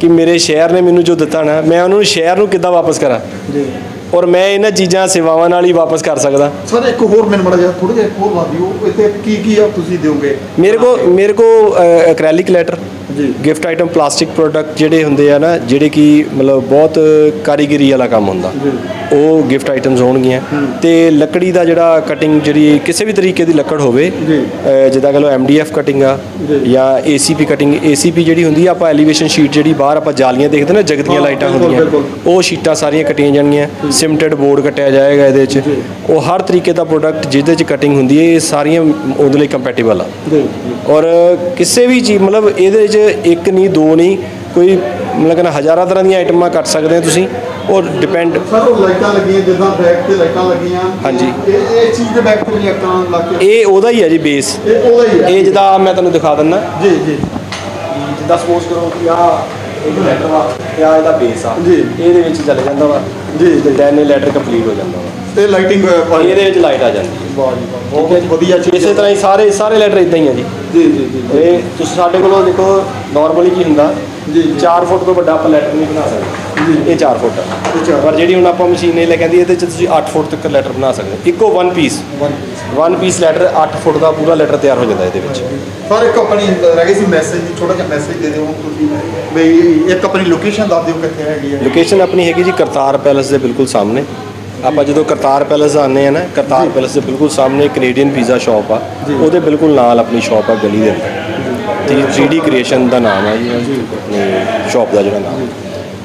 ਕਿ ਮੇਰੇ ਸ਼ਹਿਰ ਨੇ ਮੈਨੂੰ ਜੋ ਦਿੱਤਾ ਨਾ ਮੈਂ ਉਹਨਾਂ ਨੂੰ ਸ਼ਹਿਰ ਨੂੰ ਕਿੱਦਾਂ ਵਾਪਸ ਕਰਾਂ? ਜੀ। ਔਰ ਮੈਂ ਇਹਨਾਂ ਚੀਜ਼ਾਂ ਸੇਵਾਵਾਂ ਨਾਲ ਹੀ ਵਾਪਸ ਕਰ ਸਕਦਾ। ਸਰ ਇੱਕ ਹੋਰ ਮੈਨੂੰ ਮੜਾ ਜਿਹਾ ਥੋੜਾ ਜਿਹਾ ਹੋਰ ਦੱਸ ਦਿਓ। ਇੱਥੇ ਕੀ ਕੀ ਆ ਤੁਸੀਂ ਦਿਓਗੇ? ਮੇਰੇ ਕੋ ਮੇਰੇ ਕੋ ਐਕ੍ਰੈਲਿਕ ਲੈਟਰ ਜੀ। ਗਿਫਟ ਆਈਟਮ ਪਲਾਸਟਿਕ ਪ੍ਰੋਡਕਟ ਜਿਹੜੇ ਹੁੰਦੇ ਆ ਨਾ ਜਿਹੜੇ ਕਿ ਮਤਲਬ ਬਹੁਤ ਕਾਰੀਗਰੀ ਵਾਲਾ ਕੰਮ ਹੁੰਦਾ ਜੀ। ਉਹ ਗਿਫਟ ਆਈਟਮਸ ਹੋਣਗੀਆਂ। ਤੇ ਲੱਕੜੀ ਦਾ ਜਿਹੜਾ ਕਟਿੰਗ ਜਿਹੜੀ ਕਿਸੇ ਵੀ ਤਰੀਕੇ ਦੀ ਲੱਕੜ ਹੋਵੇ ਜਿੱਦਾਂ ਕਹ ਲਓ ਐਮਡੀਐਫ ਕਟਿੰਗ ਆ ਜੀ। ਜਾਂ ਏਸੀਪੀ ਕਟਿੰਗ ਏਸੀਪੀ ਜਿਹੜੀ ਹੁੰਦੀ ਆ ਆਪਾਂ ਐਲੀਵੇਸ਼ਨ ਸ਼ੀਟ ਜਿਹੜੀ ਬਾਹਰ ਆਪਾਂ ਜਾਲੀਆਂ ਦੇਖਦੇ ਨਾ ਜਗਦੀਆਂ ਲਾਈਟਾਂ ਹੁੰਦੀਆਂ। ਉਹ ਸ਼ੀਟਾਂ ਸਾਰੀਆਂ ਕੱਟੀਆਂ ਜਾਣਗੀਆਂ। ਸਿਮਟਡ ਬੋਰਡ ਕੱਟਿਆ ਜਾਏਗਾ ਇਹਦੇ 'ਚ। ਉਹ ਹਰ ਤਰੀਕੇ ਦਾ ਪ੍ਰੋਡਕਟ ਜਿਹਦੇ 'ਚ ਕਟਿੰਗ ਹੁੰਦੀ ਹੈ ਇਹ ਸਾਰੀਆਂ ਉਹਦੇ ਲਈ ਕੰਪੈਟੀਬਲ ਆ। ਔਰ ਕਿਸੇ ਵੀ ਚੀਜ਼ ਮਤਲਬ ਇਹਦੇ 'ਚ ਇੱਕ ਨਹੀਂ ਦੋ ਨਹੀਂ ਕੋਈ ਮਤਲਬ ਕਿ ਹਜ਼ਾਰਾਂ ਤਰ੍ਹਾਂ ਦੀਆਂ ਆਈਟਮਾਂ ਕੱਟ ਸਕਦੇ ਹੋ ਤੁਸੀਂ। ਔਰ ਡਿਪੈਂਡ ਸਰ ਉਹ ਲਾਈਟਾਂ ਲੱਗੀਆਂ ਜਿੱਦਾਂ ਬੈਕ ਤੇ ਲਾਈਟਾਂ ਲੱਗੀਆਂ। ਹਾਂਜੀ। ਇਹ ਇਹ ਚੀਜ਼ ਦੇ ਬੈਕ ਤੇ ਵੀ ਲਾਈਟਾਂ ਲੱਗ ਕੇ ਇਹ ਉਹਦਾ ਹੀ ਹੈ ਜੀ ਬੇਸ ਇਹ ਉਹਦਾ ਹੀ ਹੈ। ਇਹ ਜਿੱਦਾਂ ਮੈਂ ਤੁਹਾਨੂੰ ਦਿਖਾ ਦਿੰਦਾ। ਜੀ ਜੀ। ਜਿੱਦਾਂ ਸਪੋਜ਼ ਕਰੋ ਕਿ ਆ ਇੱਕ ਲੈਟਰ ਵਾ ਤੇ ਆ ਇਹਦਾ ਬੇਸ ਆ। ਜੀ। ਇਹਦੇ ਵਿੱਚ ਚੱਲ ਜਾਂਦਾ ਵਾ। ਜੀ ਤੇ ਦੈਨ ਇਹ ਲੈਟਰ ਕੰਪਲੀਟ ਹੋ ਜਾਂਦਾ ਵਾ। ਤੇ ਲਾਈਟਿੰਗ ਇਹਦੇ ਵਿੱਚ ਲਾਈਟ ਆ ਜਾਂਦੀ ਹੈ। ਵਾਹ ਜੀ ਬਹੁਤ ਵਧੀਆ ਚੀਜ਼ ਇਸੇ ਤਰ੍ਹਾਂ ਹੀ ਸਾਰੇ ਸਾਰੇ ਲੈਟਰ ਇਦਾਂ ਹੀ ਆ ਜੀ। ਜੀ ਜੀ ਜੀ ਇਹ ਤੁਸੀਂ ਸਾਡੇ ਕੋਲੋਂ ਦੇਖੋ ਨਾਰਮਲੀ ਕੀ ਹੁੰਦਾ? ਜੀ, ਜੀ। 4 ਫੁੱਟ ਤੋਂ ਵੱਡਾ ਆਪਾਂ ਲੈਟਰ ਨਹੀਂ ਬਣਾ ਸਕਦੇ। ਇਹ 4 ਫੁੱਟ ਆ। ਪਰ ਜਿਹੜੀ ਹੁਣ ਆਪਾਂ ਮਸ਼ੀਨ ਇਹ ਲੈ ਕਹਿੰਦੀ ਇਹਦੇ ਚ ਤੁਸੀਂ 8 ਫੁੱਟ ਤੱਕ ਲੈਟਰ ਬਣਾ ਸਕਦੇ ਹੋ। ਇੱਕੋ one piece one piece letter 8 foot ਦਾ ਪੂਰਾ ਲੈਟਰ ਤਿਆਰ ਹੋ ਜਾਂਦਾ ਇਹਦੇ ਵਿੱਚ। ਸਰ ਇੱਕ ਆਪਣੀ ਰਹਿ ਗਈ ਸੀ ਮੈਸੇਜ ਥੋੜਾ ਜਿਹਾ ਮੈਸੇਜ ਦੇ ਦਿਓ ਤੁਸੀਂ। ਬਈ ਇੱਕ ਆਪਣੀ ਲੋਕੇਸ਼ਨ ਦੱਸ ਦਿਓ ਕਿੱਥੇ ਹੈਗੀ ਹੈ। ਲੋਕੇਸ਼ਨ ਆਪਣੀ ਹੈਗੀ ਜੀ ਕਰਤਾਰ ਪੈਲੇਸ ਦੇ ਬਿਲਕੁਲ ਸਾਹਮਣੇ। ਆਪਾਂ ਜਦੋਂ ਕਰਤਾਰ ਪੈਲੇਸ ਆਉਂਦੇ ਆ ਨਾ ਕਰਤਾਰ ਪੈਲੇਸ ਦੇ ਬਿਲਕੁਲ ਸਾਹਮਣੇ ਕੈਨੇਡੀਅਨ ਪੀਜ਼ਾ ਸ਼ਾਪ ਆ। ਉਹਦੇ ਬਿਲਕੁਲ ਨਾਲ ਆਪਣੀ ਸ਼ਾਪ ਆ ਗਲੀ ਦੇ ਅੰਦਰ। ਤੇ 3D ਕ੍ਰੀਏਸ਼ਨ ਦਾ ਨਾਮ ਆ ਜੀ। ਸ਼ਾਪ ਦਾ ਜਿਹੜਾ ਨਾਮ।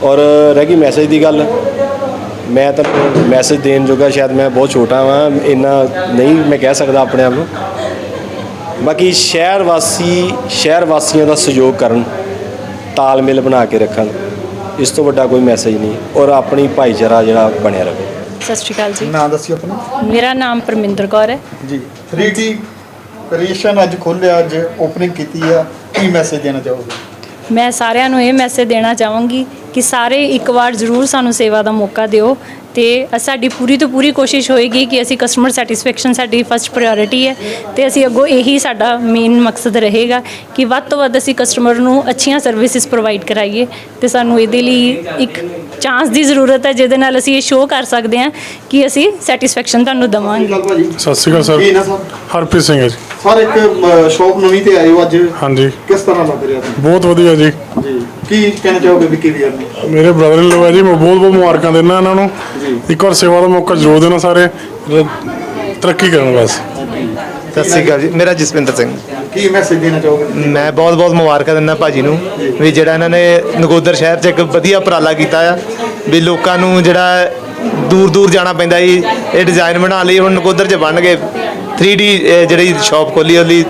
ਔਰ ਰਹਿ ਗਈ ਮੈਸੇਜ ਦੀ ਗੱਲ। ਮੈਂ ਤਾਂ ਮੈਸੇਜ ਦੇਣ ਜੋਗਾ ਸ਼ਾਇਦ ਮੈਂ ਬਹੁਤ ਛੋਟਾ ਵਾਂ ਇੰਨਾ ਨਹੀਂ ਮੈਂ ਕਹਿ ਸਕਦਾ ਆਪਣੇ ਆਪ ਨੂੰ। ਬਾਕੀ ਸ਼ਹਿਰ ਵਾਸੀ ਸ਼ਹਿਰ ਵਾਸੀਆਂ ਦਾ ਸਹਿਯੋਗ ਕਰਨ ਤਾਲਮੇਲ ਬਣਾ ਕੇ ਰੱਖਣ ਇਸ ਤੋਂ ਵੱਡਾ ਕੋਈ ਮੈਸੇਜ ਨਹੀਂ ਔਰ ਆਪਣੀ ਭਾਈਚਾਰਾ ਜਿਹੜਾ ਬਣਿਆ ਰਹੇ। ਸਤਿ ਸ਼੍ਰੀ ਅਕਾਲ ਜੀ। ਨਾਂ ਦੱਸਿਓ ਆਪਣਾ। ਮੇਰਾ ਨਾਮ ਪਰਮਿੰਦਰ ਕੌਰ ਹੈ। ਜੀ 3D ਕ੍ਰੀਏਸ਼ਨ ਅੱਜ ਖੋਲਿਆ ਅੱਜ ਓਪਨਿੰਗ ਕੀਤੀ ਆ। ਕੀ ਮੈਸੇਜ ਦੇਣਾ ਚਾਹੋਗੇ? ਮੈਂ ਸਾਰਿਆਂ ਨੂੰ ਇਹ ਮੈਸੇਜ ਦੇਣਾ ਚਾਹਾਂਗੀ ਕਿ ਸਾਰੇ ਇੱਕ ਵਾਰ ਜ਼ਰੂਰ ਸਾਨੂੰ ਸੇਵਾ ਦਾ ਮੌਕਾ ਦਿਓ ਤੇ ਸਾਡੀ ਪੂਰੀ ਤੋਂ ਪੂਰੀ ਕੋਸ਼ਿਸ਼ ਹੋਏਗੀ ਕਿ ਅਸੀਂ ਕਸਟਮਰ ਸੈਟੀਸਫੈਕਸ਼ਨ ਸਾਡੀ ਫਸਟ ਪ੍ਰਾਇੋਰਟੀ ਹੈ ਤੇ ਅਸੀਂ ਅੱਗੋਂ ਇਹੀ ਸਾਡਾ ਮੇਨ ਮਕਸਦ ਰਹੇਗਾ ਕਿ ਵੱਧ ਤੋਂ ਵੱਧ ਅਸੀਂ ਕਸਟਮਰ ਨੂੰ ਅੱਛੀਆਂ ਸਰਵਿਸਿਜ਼ ਪ੍ਰੋਵਾਈਡ ਕਰਾਈਏ ਤੇ ਸਾਨੂੰ ਇਹਦੇ ਲਈ ਇੱਕ ਚਾਂਸ ਦੀ ਜ਼ਰੂਰਤ ਹੈ ਜਿਹਦੇ ਨਾਲ ਅਸੀਂ ਇਹ ਸ਼ੋਅ ਕਰ ਸਕਦੇ ਹਾਂ ਕਿ ਅਸੀਂ ਸੈਟੀਸਫੈਕਸ਼ਨ ਤੁਹਾਨੂੰ ਦੇਵਾਂਗੇ। ਸਤਿ ਸ਼੍ਰੀ ਅਕਾਲ ਸਰ। ਨਾ ਸਰ ਹਰਪ੍ਰੀਤ ਸਿੰਘ ਹੈ ਜੀ। ਸਰ ਇੱਕ ਸ਼ਾਪ ਨਵੀਂ ਤੇ ਆਏ ਹੋ ਅੱਜ। ਹਾਂਜੀ। ਕਿਸ ਤਰ੍ਹਾਂ ਲੱਗ ਰਿਹਾ ਬਹੁਤ ਵਧੀਆ ਜੀ। ਜੀ। ਕੀ ਕਹਿਣਾ ਚਾਹੋਗੇ ਵਿੱਕੀ ਵੀਰ ਨੂੰ? ਮੇਰੇ ਬ੍ਰਦਰ ਇਨ ਲੋ ਜੀ ਮੈਂ ਬਹੁਤ ਬਹੁਤ ਮੁਬਾਰਕਾਂ ਦਿੰਦਾ ਇਹਨਾਂ ਨੂੰ। ਜੀ। ਇੱਕ ਵਾਰ ਸੇਵਾ ਦਾ ਮੌਕਾ ਜ਼ਰੂਰ ਦੇਣਾ ਸਾਰੇ। ਤਰੱਕੀ ਕਰਨ ਬਸ ਸਤਿ ਸ਼੍ਰੀ ਅਕਾਲ ਜੀ। ਮੇਰਾ ਜਸਵਿੰਦਰ ਸਿੰਘ। ਕੀ ਮੈਸੇਜ ਦੇਣਾ ਚਾਹੋਗੇ ਮੈਂ ਬਹੁਤ ਬਹੁਤ ਮੁਬਾਰਕਾਂ ਦਿੰਦਾ ਭਾਜੀ ਨੂੰ। ਵੀ ਜਿਹੜਾ ਇਹਨਾਂ ਨੇ ਨਗੋਦਰ ਸ਼ਹਿਰ 'ਚ ਇੱਕ ਵਧੀਆ ਉਪਰਾਲਾ ਕੀਤਾ ਆ। ਵੀ ਲੋਕਾਂ ਨੂੰ ਜਿਹੜਾ ਦੂਰ ਦੂਰ ਜਾਣਾ ਪੈਂਦਾ ਸੀ ਇਹ ਡਿਜ਼ਾਈਨ ਬਣਾ ਲਈ ਹੁਣ ਨਗੋਦਰ 'ਚ ਬਣ ਗਏ। 3D ਇਹ ਜਿਹੜੀ ਸ਼ਾਪ ਖੋਲੀ ਉਹਲੀ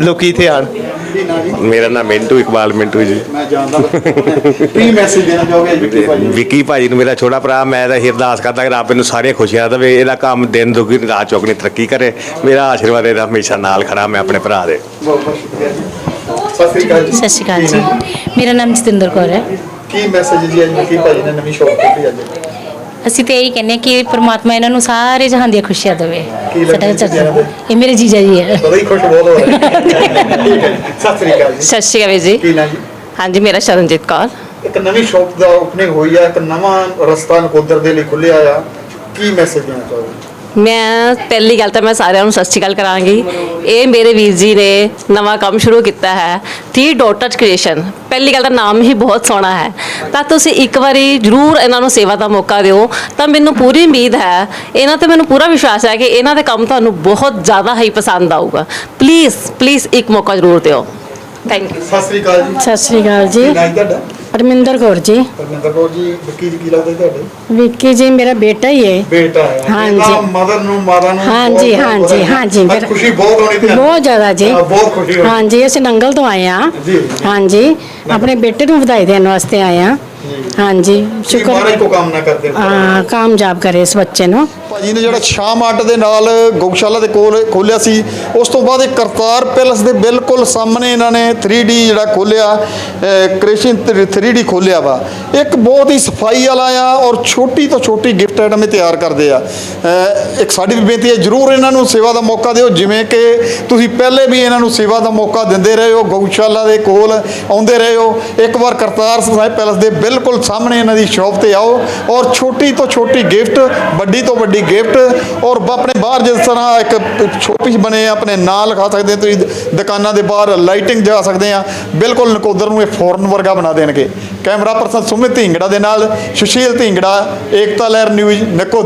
ਲੋਕੀ ਇੱਥੇ ਆਣ ਕੀ ਨਾ ਜੀ ਮੇਰਾ ਨਾਮ ਮਿੰਟੂ ਇਕਬਾਲ ਮਿੰਟੂ ਜੀ। ਮੈਂ ਜਾਣਦਾ ਕੀ ਮੈਸੇਜ ਦੇਣਾ ਚਾਹੋਗੇ ਵਿੱਕੀ ਭਾਜੀ ਨੂੰ? ਵਿੱਕੀ ਭਾਜੀ ਨੂੰ ਮੇਰਾ ਛੋਟਾ ਭਰਾ ਮੈਂ ਤਾਂ ਇਹ ਅਰਦਾਸ ਕਰਦਾ ਕਿ ਰੱਬ ਇਹਨੂੰ ਸਾਰੀਆਂ ਖੁਸ਼ੀਆਂ ਦੇਵੇ ਇਹਦਾ ਕੰਮ ਦਿਨ ਦੁਗਣੀ ਰਾਤ ਚੌਗਣੀ ਤਰੱਕੀ ਕਰੇ। ਮੇਰਾ ਆਸ਼ੀਰਵਾਦ ਇਹਦਾ ਹਮੇਸ਼ਾ ਨਾਲ ਖੜਾ ਮੈਂ ਆਪਣੇ ਭਰਾ ਦੇ। ਬਹੁਤ ਬਹੁਤ ਸ਼ੁਕਰੀਆ ਜੀ। ਸਤਿ ਸ੍ਰੀ ਅਕਾਲ ਜੀ। ਸਤਿ ਸ਼੍ਰੀ ਅਕਾਲ ਜੀ। ਮੇਰਾ ਨਾਮ ਜਤਿੰਦਰ ਕੌਰ ਹੈ। ਕੀ ਮੈਸੇਜ ਜੀ ਅੱਜ ਵਿੱਕੀ ਭਾਜੀ ਨੇ ਨਵੀਂ ਸ਼ਾਪ ਖੋਲੀ ਅੱਜ? ਅਸੀਂ ਤੇ ਇਹੀ ਕਹਿੰਦੇ ਹਾਂ ਕਿ ਪ੍ਰਮਾਤਮਾ ਇਹਨਾਂ ਨੂੰ ਸਾਰੇ ਜਹਾਨ ਦੀਆਂ ਖੁਸ਼ੀਆਂ ਦੇਵੇ। ਕੀ ਲੱਗਦਾ ਜੀ ਚਾਚਾ? ਇਹ ਮੇਰੇ ਜੀਜਾ ਜੀ ਹੈ। ਬੜਾ ਖੁਸ਼ ਬਹੁਤ ਹੋ ਰਿਹਾ ਠੀਕ ਹੈ। ਸਤਿ ਸ੍ਰੀ ਅਕਾਲ ਜੀ। ਸਤਿ ਸ਼੍ਰੀ ਅਕਾਲ ਵੀਰ ਜੀ। ਕੀ ਨਾ ਜੀ? ਹਾਂਜੀ ਮੇਰਾ ਸ਼ਰਨਜੀਤ ਕੌਰ। ਇੱਕ ਨਵੀਂ ਸ਼ਾਪ ਦਾ ਓਪਨਿੰਗ ਹੋਈ ਆ ਇੱਕ ਨਵਾਂ ਰਸਤਾ ਨਕੋਦਰ ਦੇ ਲਈ ਖੁੱਲਿਆ ਆ। ਕੀ ਮੈਸੇਜ ਦੇਣਾ ਚਾਹੋਗੇ? ਮੈਂ ਪਹਿਲੀ ਗੱਲ ਤਾਂ ਮੈਂ ਸਾਰਿਆਂ ਨੂੰ ਸਤਿ ਸ਼੍ਰੀ ਅਕਾਲ ਕਰਾਂਗੀ। ਇਹ ਮੇਰੇ ਵੀਰ ਜੀ ਨੇ ਨਵਾਂ ਕੰਮ ਸ਼ੁਰੂ ਕੀਤਾ ਹੈ ਥੀ ਡੋਟ ਟੱਚ ਕ੍ਰੀਏਸ਼ਨ ਪਹਿਲੀ ਗੱਲ ਤਾਂ ਨਾਮ ਹੀ ਬਹੁਤ ਸੋਹਣਾ ਹੈ। ਤਾਂ ਤੁਸੀਂ ਇੱਕ ਵਾਰੀ ਜਰੂਰ ਇਹਨਾਂ ਨੂੰ ਸੇਵਾ ਦਾ ਮੌਕਾ ਦਿਓ। ਤਾਂ ਮੈਨੂੰ ਪੂਰੀ ਉਮੀਦ ਹੈ ਇਹਨਾਂ ਤੇ ਮੈਨੂੰ ਪੂਰਾ ਵਿਸ਼ਵਾਸ ਹੈ ਕਿ ਇਹਨਾਂ ਦੇ ਕੰਮ ਤੁਹਾਨੂੰ ਬਹੁਤ ਜ਼ਿਆਦਾ ਹੀ ਪਸੰਦ ਆਊਗਾ। ਪਲੀਜ਼ ਪਲੀਜ਼ ਇੱਕ ਮੌਕਾ ਜ਼ਰੂਰ ਦਿਓ। ਥੈਂਕ ਯੂ ਸਤਿ ਸ੍ਰੀ ਅਕਾਲ ਜੀ। ਸਤਿ ਸ੍ਰੀ ਅਕਾਲ ਜੀ। ਕੀ ਤੁਹਾਡਾ? ਪਰਮਿੰਦਰ ਕੌਰ ਜੀ। ਪਰਮਿੰਦਰ ਕੌਰ ਜੀ ਵਿੱਕੀ ਜੀ ਕੀ ਲੱਗਦਾ ਜੀ ਤੁਹਾਡੇ? ਵਿੱਕੀ ਜੀ ਮੇਰਾ ਬੇਟਾ ਹੀ ਹੈ ਬੇਟਾ ਹੈ। ਹਾਂਜੀ। ਮਦਰ ਨੂੰ ਮਾਤਾ ਨੂੰ ਹਾਂਜੀ, ਬਹੁਤ- ਬਹੁਤ ਹਾਂਜੀ, ਹਾਂਜੀ, ਅੱਜ ਮੇਰਾ- ਖੁਸ਼ੀ ਬਹੁਤ ਹੋਣੀ ਤੁਹਾਨੂੰ ਬਹੁਤ ਜ਼ਿਆਦਾ ਜੀ। ਹਾਂ, ਬਹੁਤ ਖੁਸ਼ੀ ਹੋਣੀ। ਹਾਂਜੀ ਅਸੀਂ ਨੰਗਲ ਤੋਂ ਆਏ ਹਾਂ। ਜੀ। ਹਾਂਜੀ ਆਪਣੇ ਬੇਟੇ ਨੂੰ ਵਧਾਈ ਦੇਣ ਵਾਸਤੇ ਆਏ ਹਾਂ। ਹਾਂਜੀ ਕੀ ਮਹਾਰਾਜ ਸ਼ੁਕਰ ਕੋ ਕਾਮਨਾ ਕਰਦੇ। ਹੋ ਹਾਂ ਕਾਮਯਾਬ ਕਰੇ ਇਸ ਬੱਚੇ ਨੂੰ। ਭਾਜੀ ਨੇ ਜਿਹੜਾ ਸ਼ਾਮ ਆਟ ਦੇ ਨਾਲ ਗਊਸ਼ਾਲਾ ਦੇ ਕੋਲ ਖੋਲਿਆ ਸੀ, ਉਸ ਤੋਂ ਬਾਅਦ ਇਹ ਕਰਤਾਰ ਪੈਲਸ ਦੇ ਬਿਲਕੁਲ ਸਾਹਮਣੇ ਇਹਨਾਂ ਨੇ 3D ਜਿਹੜਾ ਖੋਲਿਆ ਕ੍ਰਿਸ਼ਨ 3D ਖੋਲਿਆ ਵਾ। ਇੱਕ ਬਹੁਤ ਹੀ ਸਫ਼ਾਈ ਵਾਲਾ ਆ ਔਰ ਛੋਟੀ ਤੋਂ ਛੋਟੀ ਗਿਫਟ ਆਈਟਮ ਇਹ ਤਿਆਰ ਕਰਦੇ ਆ। ਇੱਕ ਸਾਡੀ ਵੀ ਬੇਨਤੀ ਹੈ, ਜਰੂਰ ਇਹਨਾਂ ਨੂੰ ਸੇਵਾ ਦਾ ਮੌਕਾ ਦਿਓ, ਜਿਵੇਂ ਕਿ ਤੁਸੀਂ ਪਹਿਲੇ ਵੀ ਇਹਨਾਂ ਨੂੰ ਸੇਵਾ ਦਾ ਮੌਕਾ ਦਿੰਦੇ ਰਹੇ ਹੋ, ਗਊਸ਼ਾਲਾ ਦੇ ਕੋਲ ਆਉਂਦੇ ਰਹੇ ਹੋ। ਇੱਕ ਵਾਰ ਕਰਤਾਰ ਸਾਹਿਬ ਪੈਲਸ ਦੇ ਬਿਲਕੁਲ ਸਾਹਮਣੇ ਇਹਨਾਂ ਦੀ ਸ਼ਾਪ ਤੇ ਆਓ ਔਰ ਛੋਟੀ ਤੋਂ ਛੋਟੀ ਗਿਫਟ ਵੱਡੀ ਤੋਂ ਵੱਡੀ ਗਿਫਟ ਔਰ ਆਪਣੇ ਬਾਹਰ ਜਿਸ ਤਰ੍ਹਾਂ ਇੱਕ ਛੋਟੀ ਬਣੇ ਆ, ਆਪਣੇ ਨਾਂ ਲਿਖਾ ਸਕਦੇ ਤੁਸੀਂ ਦੁਕਾਨਾਂ ਦੇ ਬਾਹਰ ਲਾਈਟਿੰਗ ਜਾ ਸਕਦੇ ਆ। ਬਿਲਕੁਲ ਨਕੋਦਰ ਨੂੰ ਇਹ ਫੋਰਨ ਵਰਗਾ ਬਣਾ ਦੇਣਗੇ। ਕੈਮਰਾ ਪਰਸਨ ਸੁਮਿਤ ਢਿੰਗੜਾ ਦੇ ਨਾਲ ਸੁਸ਼ੀਲ ਢਿੰਗੜਾ ਏਕਤਾ ਲਹਿਰ ਨਿਊਜ਼ ਨਕੋਦਰ।